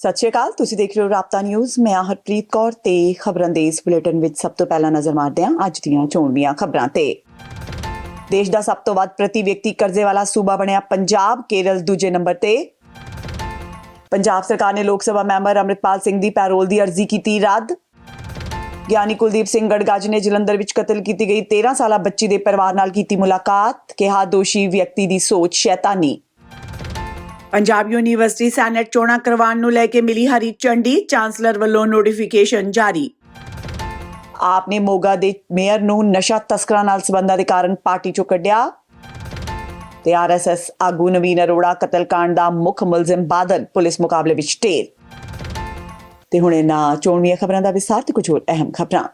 ਸਤਿ ਸ਼੍ਰੀ ਅਕਾਲ, ਤੁਸੀਂ ਦੇਖ ਰਹੇ ਹੋ ਰਾਪਤਾ ਨਿਊਜ਼। ਮੈਂ ਹਾਂ ਹਰਪ੍ਰੀਤ ਕੌਰ ਤੇ ਖਬਰਾਂ ਦੇ ਇਸ ਬੁਲੇਟਿਨ ਵਿੱਚ ਸਭ ਤੋਂ ਪਹਿਲਾਂ ਨਜ਼ਰ ਮਾਰਦੇ ਹਾਂ ਅੱਜ ਦੀਆਂ ਚੋਣਵੀਆਂ ਖਬਰਾਂ ਤੇ। ਦੇਸ਼ ਦਾ ਸਭ ਤੋਂ ਵੱਧ ਪ੍ਰਤੀ ਵਿਅਕਤੀ ਕਰਜ਼ੇ ਵਾਲਾ ਸੂਬਾ ਬਣਿਆ ਪੰਜਾਬ, ਕੇਰਲ ਦੂਜੇ ਨੰਬਰ ਤੇ। ਪੰਜਾਬ ਸਰਕਾਰ ਨੇ ਲੋਕ ਸਭਾ ਮੈਂਬਰ ਅੰਮ੍ਰਿਤਪਾਲ ਸਿੰਘ ਦੀ ਪੈਰੋਲ ਦੀ ਅਰਜ਼ੀ ਕੀਤੀ ਰੱਦ। ਗਿਆਨੀ ਕੁਲਦੀਪ ਸਿੰਘ ਗੜਗਾਜ ਨੇ ਜਲੰਧਰ ਵਿੱਚ ਕਤਲ ਕੀਤੀ ਗਈ 13 ਸਾਲਾ ਬੱਚੀ ਦੇ ਪਰਿਵਾਰ ਨਾਲ ਕੀਤੀ ਮੁਲਾਕਾਤ, ਕਿਹਾ ਦੋਸ਼ੀ ਵਿਅਕਤੀ ਦੀ ਸੋਚ ਸ਼ੈਤਾਨੀ। ਪੰਜਾਬ ਯੂਨੀਵਰਸਿਟੀ ਸੈਨੇਟ ਚੋਣਾਂ ਕਰਵਾਉਣ ਨੂੰ ਲੈ ਕੇ ਮਿਲੀ ਹਰੀ ਝੰਡੀ, ਚਾਂਸਲਰ ਵੱਲੋਂ ਨੋਟੀਫਿਕੇਸ਼ਨ ਜਾਰੀ। ਆਪ ਨੇ ਮੋਗਾ ਦੇ ਮੇਅਰ ਨੂੰ ਨਸ਼ਾ ਤਸਕਰਾਂ ਨਾਲ ਸਬੰਧਾਂ ਦੇ ਕਾਰਨ ਪਾਰਟੀ ਚੋਂ ਕੱਢਿਆ। ਤੇ ਆਰਐਸਐਸ ਆਗੂ ਨਵੀਨ ਅਰੋੜਾ ਕਤਲकांड ਦਾ ਮੁੱਖ ਮੁਲਜ਼ਮ ਬਾਦਲ ਪੁਲਿਸ ਮੁਕਾਬਲੇ ਵਿੱਚ ਢੇਰ। ਤੇ ਹੁਣ ਇਹਨਾਂ ਚੋਣਵੀਆਂ ਖਬਰਾਂ ਦਾ ਵਿਸਥਾਰ ਤੇ ਕੁਝ ਹੋਰ ਅਹਿਮ ਖਬਰਾਂ।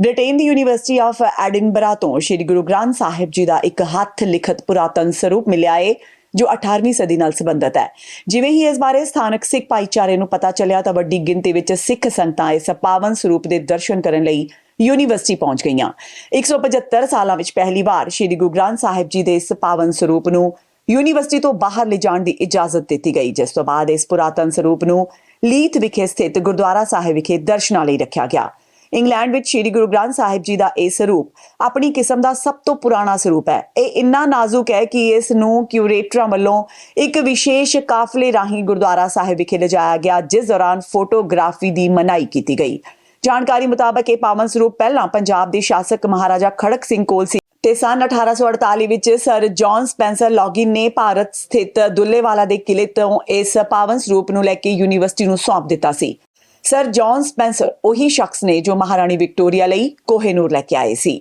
ਬ੍ਰਿਟੇਨ ਦੀ ਯੂਨੀਵਰਸਿਟੀ ਆਫ ਐਡਿਨਬਰਾ ਤੋਂ ਸ੍ਰੀ ਗੁਰੂ ਗ੍ਰੰਥ ਸਾਹਿਬ ਜੀ ਦਾ ਇੱਕ ਹੱਥ ਲਿਖਤ ਪੁਰਾਤਨ ਸਰੂਪ ਮਿਲਿਆ ਏ। ਜੋ 18ਵੀਂ ਸਦੀ ਨਾਲ ਸੰਬੰਧਿਤ ਹੈ। ਜਿਵੇਂ ਹੀ ਇਸ ਬਾਰੇ ਸਥਾਨਕ ਸਿੱਖ ਭਾਈਚਾਰੇ ਨੂੰ ਪਤਾ ਚੱਲਿਆ ਤਾਂ ਵੱਡੀ ਗਿਣਤੀ ਵਿੱਚ ਸਿੱਖ ਸੰਗਤਾਂ ਇਸ ਪਾਵਨ ਸਰੂਪ ਦੇ ਦਰਸ਼ਨ ਕਰਨ ਲਈ ਯੂਨੀਵਰਸਿਟੀ ਪਹੁੰਚ ਗਈਆਂ। 175 ਸਾਲਾਂ ਵਿੱਚ ਪਹਿਲੀ ਵਾਰ ਸ੍ਰੀ ਗੁਰੂ ਗ੍ਰੰਥ ਸਾਹਿਬ ਜੀ ਦੇ ਇਸ ਪਾਵਨ ਸਰੂਪ ਨੂੰ ਯੂਨੀਵਰਸਿਟੀ ਤੋਂ ਬਾਹਰ ਲਿਜਾਣ ਦੀ ਇਜਾਜ਼ਤ ਦਿੱਤੀ ਗਈ, ਜਿਸ ਤੋਂ ਬਾਅਦ ਇਸ ਪੁਰਾਤਨ ਸਰੂਪ ਨੂੰ ਲੀਥ ਵਿਖੇ ਸਥਿਤ ਗੁਰਦੁਆਰਾ ਸਾਹਿਬ ਵਿਖੇ ਦਰਸ਼ਨਾਂ ਲਈ ਰੱਖਿਆ ਗਿਆ। ਇੰਗਲੈਂਡ ਵਿੱਚ ਸ੍ਰੀ ਗੁਰੂ ਗ੍ਰੰਥ ਸਾਹਿਬ ਜੀ ਦਾ ਇਹ ਸਰੂਪ, ਆਪਣੀ ਕਿਸਮ ਦਾ ਸਭ ਤੋਂ ਪੁਰਾਣਾ ਸਰੂਪ ਹੈ। ਇਹ ਇੰਨਾ ਨਾਜ਼ੁਕ ਹੈ ਕਿ ਇਸ ਨੂੰ ਕਿਊਰੇਟਰਾਂ ਵੱਲੋਂ ਇੱਕ ਵਿਸ਼ੇਸ਼ ਕਾਫਲੇ ਰਾਹੀਂ ਗੁਰਦੁਆਰਾ ਸਾਹਿਬ ਵਿਖੇ ਲਿਜਾਇਆ ਗਿਆ, ਜਿਸ ਦੌਰਾਨ ਫੋਟੋਗ੍ਰਾਫੀ ਦੀ ਮਨਾਹੀ ਕੀਤੀ ਗਈ। ਜਾਣਕਾਰੀ ਮੁਤਾਬਕ ਇਹ ਪਾਵਨ ਸਰੂਪ ਪਹਿਲਾਂ ਪੰਜਾਬ ਦੇ ਸ਼ਾਸਕ ਮਹਾਰਾਜਾ ਖੜਕ ਸਿੰਘ ਕੋਲ ਸੀ ਤੇ ਸਨ 1848 ਵਿੱਚ ਸਰ ਜੌਨ ਸਪੈਂਸਰ ਲੌਗਿਨ ਨੇ ਭਾਰਤ ਸਥਿਤ ਦੁੱਲੇਵਾਲਾ ਦੇ ਕਿਲੇ ਤੋਂ ਇਸ ਪਾਵਨ ਸਰੂਪ ਨੂੰ ਲੈ ਕੇ ਯੂਨੀਵਰਸਿਟੀ ਨੂੰ ਸੌਂਪ ਦਿੱਤਾ ਸੀ। ਸਰ ਜੌਨ ਸਪੈਂਸਰ ਉਹੀ ਸ਼ਖਸ ਨੇ ਜੋ ਮਹਾਰਾਣੀ ਵਿਕਟੋਰੀਆ ਲਈ ਕੋਹੇਨੂਰ ਲੈ ਕੇ ਆਏ ਸੀ।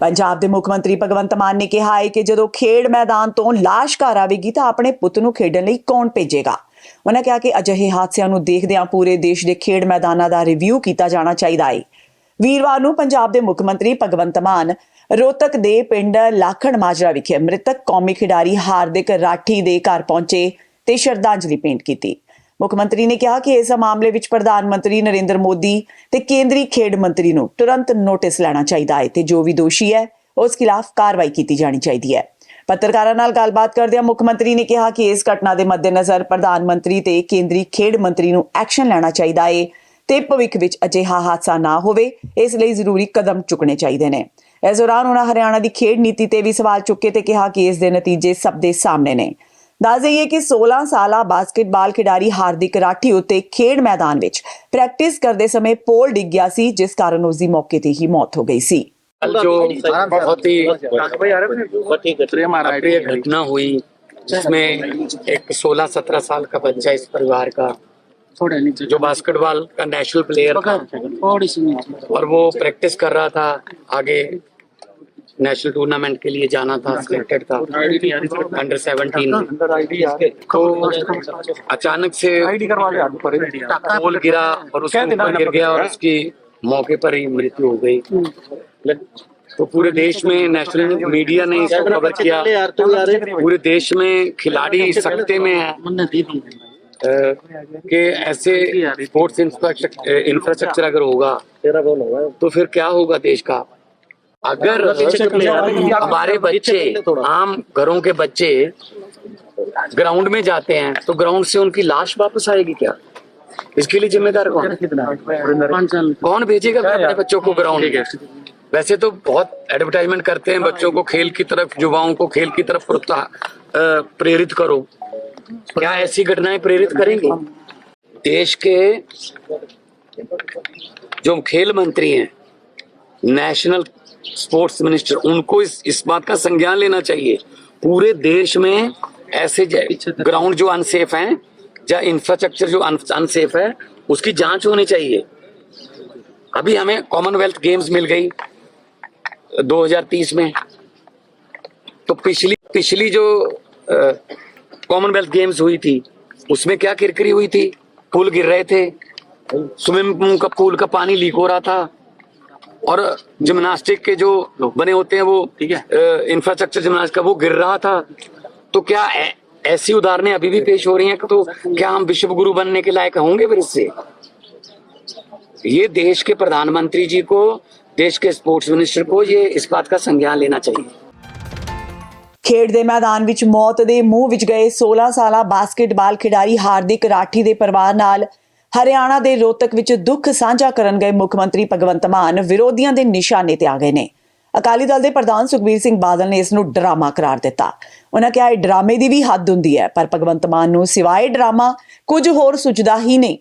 ਪੰਜਾਬ ਦੇ ਮੁੱਖ ਮੰਤਰੀ ਭਗਵੰਤ ਮਾਨ ਨੇ ਕਿਹਾ ਹੈ ਕਿ ਜਦੋਂ ਖੇਡ ਮੈਦਾਨ ਤੋਂ ਲਾਸ਼ ਘਰ ਆਵੇਗੀ ਤਾਂ ਆਪਣੇ ਪੁੱਤ ਨੂੰ ਖੇਡਣ ਲਈ ਕੌਣ ਭੇਜੇਗਾ? ਉਹਨਾਂ ਕਿਹਾ ਕਿ ਅਜਿਹੇ ਹਾਦਸਿਆਂ ਨੂੰ ਦੇਖਦਿਆਂ ਪੂਰੇ ਦੇਸ਼ ਦੇ ਖੇਡ ਮੈਦਾਨਾਂ ਦਾ ਰਿਵਿਊ ਕੀਤਾ ਜਾਣਾ ਚਾਹੀਦਾ ਹੈ। ਵੀਰਵਾਰ ਨੂੰ ਪੰਜਾਬ ਦੇ ਮੁੱਖ ਮੰਤਰੀ ਭਗਵੰਤ ਮਾਨ ਰੋਤਕ ਦੇ ਪਿੰਡ ਲਾਖਣ ਮਾਜਰਾ ਵਿਖੇ ਮ੍ਰਿਤਕ ਕੌਮੀ ਖਿਡਾਰੀ ਹਾਰਦਿਕ ਰਾਠੀ ਦੇ ਘਰ ਪਹੁੰਚੇ ਤੇ ਸ਼ਰਧਾਂਜਲੀ ਭੇਂਟ ਕੀਤੀ। ਮੁੱਖ ਮੰਤਰੀ ਨੇ ਕਿਹਾ ਕਿ ਇਸ ਮਾਮਲੇ ਵਿੱਚ ਪ੍ਰਧਾਨ ਮੰਤਰੀ ਨਰਿੰਦਰ ਮੋਦੀ ਤੇ ਕੇਂਦਰੀ ਖੇਡ ਮੰਤਰੀ ਨੂੰ ਤੁਰੰਤ ਨੋਟਿਸ ਲੈਣਾ ਚਾਹੀਦਾ ਹੈ ਤੇ ਜੋ ਵੀ ਦੋਸ਼ੀ ਹੈ, ਉਸ ਖਿਲਾਫ ਕਾਰਵਾਈ ਕੀਤੀ ਜਾਣੀ ਚਾਹੀਦੀ ਹੈ। ਪੱਤਰਕਾਰਾਂ ਨਾਲ ਗੱਲਬਾਤ ਕਰਦਿਆਂ ਮੁੱਖ ਮੰਤਰੀ ਨੇ ਕਿਹਾ ਕਿ ਇਸ ਘਟਨਾ ਦੇ ਮੱਦੇਨਜ਼ਰ ਪ੍ਰਧਾਨ ਮੰਤਰੀ ਤੇ ਕੇਂਦਰੀ ਖੇਡ ਮੰਤਰੀ ਨੂੰ ਐਕਸ਼ਨ ਲੈਣਾ ਚਾਹੀਦਾ ਹੈ ਤੇ ਭਵਿੱਖ ਵਿੱਚ ਅਜਿਹਾ ਹਾਦਸਾ ਨਾ ਹੋਵੇ, ਇਸ ਲਈ ਜ਼ਰੂਰੀ ਕਦਮ ਚੁੱਕਣੇ ਚਾਹੀਦੇ ਨੇ। ਇਸ ਦੌਰਾਨ ਉਹਨਾਂ ਹਰਿਆਣਾ ਦੀ ਖੇਡ ਨੀਤੀ ਤੇ ਵੀ ਸਵਾਲ ਚੁੱਕੇ ਤੇ ਕਿਹਾ ਕਿ ਇਸ ਦੇ ਨਤੀਜੇ ਸਭ ਦੇ ਸਾਹਮਣੇ ਨੇ। ਦੱਸ ਦਈਏ ਕਿ 16 ਸਾਲਾ ਬਾਸਕਟਬਾਲ ਖਿਡਾਰੀ ਹਾਰਦਿਕ ਰਾਠੀ ਉੱਤੇ ਖੇਡ ਮੈਦਾਨ ਵਿੱਚ ਪ੍ਰੈਕਟਿਸ ਕਰਦੇ ਸਮੇਂ ਪੋਲ ਡਿੱਗ ਗਿਆ ਸੀ ਜਿਸ ਕਾਰਨ ਉਸ ਦੀ ਮੌਕੇ ਤੇ ਹੀ ਮੌਤ ਹੋ ਗਈ ਸੀ कल जो बहुत ही अप्रिय घटना हुई जिसमें एक 16-17 साल का बच्चा इस परिवार का जो बास्केटबॉल का नेशनल प्लेयर था और वो प्रैक्टिस कर रहा था आगे नेशनल टूर्नामेंट के लिए जाना था सिलेक्टेड था। अंडर 17 तो अचानक से पोल गिरा और उसके ऊपर गिर गया और उसकी मौके पर ही मृत्यु हो गई। तो पूरे देश में नेशनल मीडिया ने इसको कवर किया। पूरे देश में खिलाड़ी सकते में है। कि ऐसे स्पोर्ट्स इंफ्रास्ट्रक्चर अगर होगा? तो फिर क्या होगा देश का? अगर हमारे बच्चे आम घरों के बच्चे ग्राउंड में जाते हैं तो ग्राउंड से उनकी लाश वापस आएगी क्या? इसके लिए जिम्मेदार कौन कौन भेजेगा अपने बच्चों को ग्राउंड वैसे तो बहुत एडवर्टाइजमेंट करते हैं बच्चों को खेल की तरफ़ युवाओं को खेल की तरफ़ प्रोत्साह प्रेरित करो। क्या ऐसी घटनाएँ प्रेरित करेंगी? देश के जो खेल मंत्री हैं नेशनल स्पोर्ट्स मिनिस्टर, उनको इस इस बात का संज्ञान लेना चाहिए। पूरे देश में ऐसे ग्राउंड जो अनसेफ हैं, या इंफ्रास्ट्रक्चर जो अनसेफ है, उसकी जाँच होनी चाहिए। अभी हमें कॉमनवेल्थ गेम्स मिल गई 2030 में। तो पिछली पिछली जो कॉमनवेल्थ गेम्स हुई थी, उसमें क्या किरकिरी हुई थी? पुल गिर रहे थे। स्विमिंग पूल का पानी लीक हो रहा था। और जिम्नास्टिक के जो बने होते हैं वो इंफ्रास्ट्रक्चर जिम्नास्टिक का वो गिर रहा था तो क्या ऐ- ऐसी उदाहरणें अभी भी पेश हो रही हैं तो क्या हम विश्व गुरु बनने के लायक होंगे फिर इससे ये देश के प्रधानमंत्री जी को देश के स्पोर्ट्स मिनिस्टर को ये इस बात का संज्ञान लेना चाहिए ਖੇਡ ਦੇ ਮੈਦਾਨ ਵਿੱਚ ਮੌਤ ਦੇ ਮੂੰਹ ਵਿੱਚ ਗਏ 16 ਸਾਲਾ ਬਾਸਕਟਬਾਲ ਖਿਡਾਰੀ ਹਾਰਦਿਕ ਰਾਠੀ ਦੇ ਪਰਿਵਾਰ ਨਾਲ ਹਰਿਆਣਾ ਦੇ ਰੋਹਤਕ ਵਿੱਚ ਦੁੱਖ ਸਾਂਝਾ ਕਰਨ ਗਏ ਮੁੱਖ ਮੰਤਰੀ ਭਗਵੰਤ ਮਾਨ ਵਿਰੋਧੀਆਂ ਦੇ ਨਿਸ਼ਾਨੇ ਤੇ ਆ ਗਏ ਨੇ। ਅਕਾਲੀ ਦਲ ਦੇ ਪ੍ਰਧਾਨ ਸੁਖਬੀਰ ਸਿੰਘ ਬਾਦਲ ਨੇ ਇਸ ਨੂੰ ਡਰਾਮਾ ਕਰਾਰ ਦਿੱਤਾ। ਉਹਨਾਂ ਕਿਹਾ, ਇਹ ਡਰਾਮੇ ਦੀ ਵੀ ਹੱਦ ਹੁੰਦੀ ਹੈ, ਪਰ ਭਗਵੰਤ ਮਾਨ ਨੂੰ ਸਿਵਾਏ ਡਰਾਮਾ ਕੁਝ ਹੋਰ ਸੁਝਦਾ ਹੀ ਨਹੀਂ।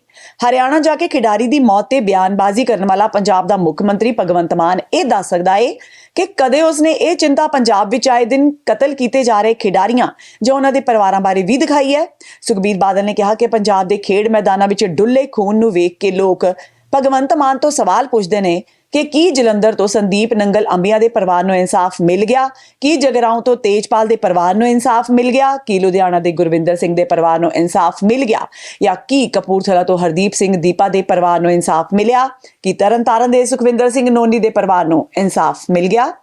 ਹਰਿਆਣਾ ਜਾ ਕੇ ਖਿਡਾਰੀ ਦੀ ਮੌਤ ਤੇ ਬਿਆਨਬਾਜ਼ੀ ਕਰਨ ਵਾਲਾ ਪੰਜਾਬ ਦਾ ਮੁੱਖ ਮੰਤਰੀ ਭਗਵੰਤ ਮਾਨ ਇਹ ਦੱਸ ਸਕਦਾ ਏ ਕਿ ਕਦੇ ਉਸਨੇ ਇਹ ਚਿੰਤਾ ਪੰਜਾਬ ਵਿੱਚ ਆਏ ਦਿਨ ਕਤਲ ਕੀਤੇ ਜਾ ਰਹੇ ਖਿਡਾਰੀਆਂ ਜਾਂ ਉਹਨਾਂ ਦੇ ਪਰਿਵਾਰਾਂ ਬਾਰੇ ਵੀ ਦਿਖਾਈ ਹੈ। ਸੁਖਬੀਰ ਬਾਦਲ ਨੇ ਕਿਹਾ ਕਿ ਪੰਜਾਬ ਦੇ ਖੇਡ ਮੈਦਾਨਾਂ ਵਿੱਚ ਡੁੱਲੇ ਖੂਨ ਨੂੰ ਵੇਖ ਕੇ ਲੋਕ ਭਗਵੰਤ ਮਾਨ ਤੋਂ ਸਵਾਲ ਪੁੱਛਦੇ ਨੇ ਕਿ ਕੀ ਜਲੰਧਰ ਤੋਂ ਸੰਦੀਪ ਨੰਗਲ ਅੰਬੀਆਂ ਦੇ ਪਰਿਵਾਰ ਨੂੰ ਇਨਸਾਫ ਮਿਲ ਗਿਆ? ਕੀ ਜਗਰਾਉਂ ਤੋਂ ਤੇਜਪਾਲ ਦੇ ਪਰਿਵਾਰ ਨੂੰ ਇਨਸਾਫ ਮਿਲ ਗਿਆ? ਕੀ ਲੁਧਿਆਣਾ ਦੇ ਗੁਰਵਿੰਦਰ ਸਿੰਘ ਦੇ ਪਰਿਵਾਰ ਨੂੰ ਇਨਸਾਫ ਮਿਲ ਗਿਆ? ਜਾਂ ਕੀ ਕਪੂਰਥਲਾ ਤੋਂ ਹਰਦੀਪ ਸਿੰਘ ਦੀਪਾ ਦੇ ਪਰਿਵਾਰ ਨੂੰ ਇਨਸਾਫ ਮਿਲਿਆ? ਕੀ ਤਰਨਤਾਰਨ ਦੇ ਸੁਖਵਿੰਦਰ ਸਿੰਘ ਨੋਨੀ ਦੇ ਪਰਿਵਾਰ ਨੂੰ ਇਨਸਾਫ ਮਿਲ ਗਿਆ?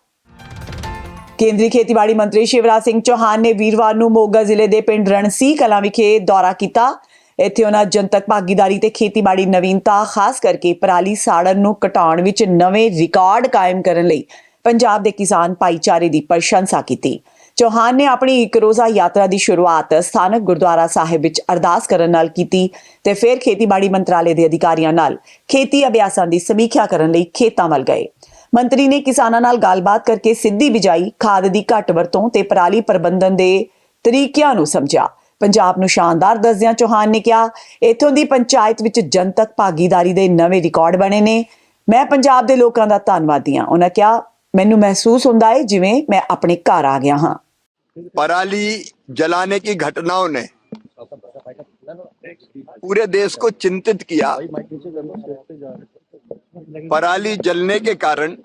ਕੇਂਦਰੀ ਖੇਤੀਬਾੜੀ ਮੰਤਰੀ ਸ਼ਿਵਰਾਜ ਸਿੰਘ ਚੌਹਾਨ ਨੇ ਵੀਰਵਾਰ ਨੂੰ ਮੋਗਾ ਜ਼ਿਲ੍ਹੇ ਦੇ ਪਿੰਡ ਰਣਸੀ ਕਲਾਂ ਵਿਖੇ ਦੌਰਾ ਕੀਤਾ। ਇੱਥੇ ਉਹਨਾਂ ਜਨਤਕ ਭਾਗੀਦਾਰੀ ਤੇ ਖੇਤੀਬਾੜੀ ਨਵੀਨਤਾ, ਖਾਸ ਕਰਕੇ ਪਰਾਲੀ ਸਾੜਨ ਨੂੰ ਘਟਾਉਣ ਵਿੱਚ ਨਵੇਂ ਰਿਕਾਰਡ ਕਾਇਮ ਕਰਨ ਲਈ ਪੰਜਾਬ ਦੇ ਕਿਸਾਨ ਭਾਈਚਾਰੇ ਦੀ ਪ੍ਰਸ਼ੰਸਾ ਕੀਤੀ। ਚੌਹਾਨ ਨੇ ਆਪਣੀ ਇੱਕ ਰੋਜ਼ਾ ਯਾਤਰਾ ਦੀ ਸ਼ੁਰੂਆਤ ਸਥਾਨਕ ਗੁਰਦੁਆਰਾ ਸਾਹਿਬ ਵਿੱਚ ਅਰਦਾਸ ਕਰਨ ਨਾਲ ਕੀਤੀ ਤੇ ਫਿਰ ਖੇਤੀਬਾੜੀ ਮੰਤਰਾਲੇ ਦੇ ਅਧਿਕਾਰੀਆਂ ਨਾਲ ਖੇਤੀ ਅਭਿਆਸਾਂ ਦੀ ਸਮੀਖਿਆ ਕਰਨ ਲਈ ਖੇਤਾਂ ਵੱਲ ਗਏ। ਮੰਤਰੀ ਨੇ ਕਿਸਾਨਾਂ ਨਾਲ ਗੱਲਬਾਤ ਕਰਕੇ ਸਿੱਧੀ ਬਿਜਾਈ, ਖਾਦ ਦੀ ਘੱਟ ਵਰਤੋਂ ਤੇ ਪਰਾਲੀ ਪ੍ਰਬੰਧਨ ਦੇ ਤਰੀਕਿਆਂ ਨੂੰ ਸਮਝਿਆ। ਪੰਜਾਬ ਨੂੰ ਸ਼ਾਨਦਾਰ ਦੱਸਦਿਆਂ ਚੌਹਾਨ ਨੇ ਕਿਹਾ ਇਥੋਂ ਦੀ ਪੰਚਾਇਤ ਵਿੱਚ ਜਨਤਕ ਭਾਗੀਦਾਰੀ ਦੇ ਨਵੇਂ ਰਿਕਾਰਡ ਬਣੇ ਨੇ ਮੈਂ ਪੰਜਾਬ ਦੇ ਲੋਕਾਂ ਦਾ ਧੰਨਵਾਦੀ ਹਾਂ ਉਹਨਾਂ ਕਿਹਾ ਮੈਨੂੰ ਮਹਿਸੂਸ ਹੁੰਦਾ ਹੈ ਜਿਵੇਂ ਮੈਂ ਆਪਣੇ ਘਰ ਆ ਗਿਆ ਹਾਂ पराली जलाने की घटनाओं ने पूरे देश को चिंतित किया पराली जलने के कारण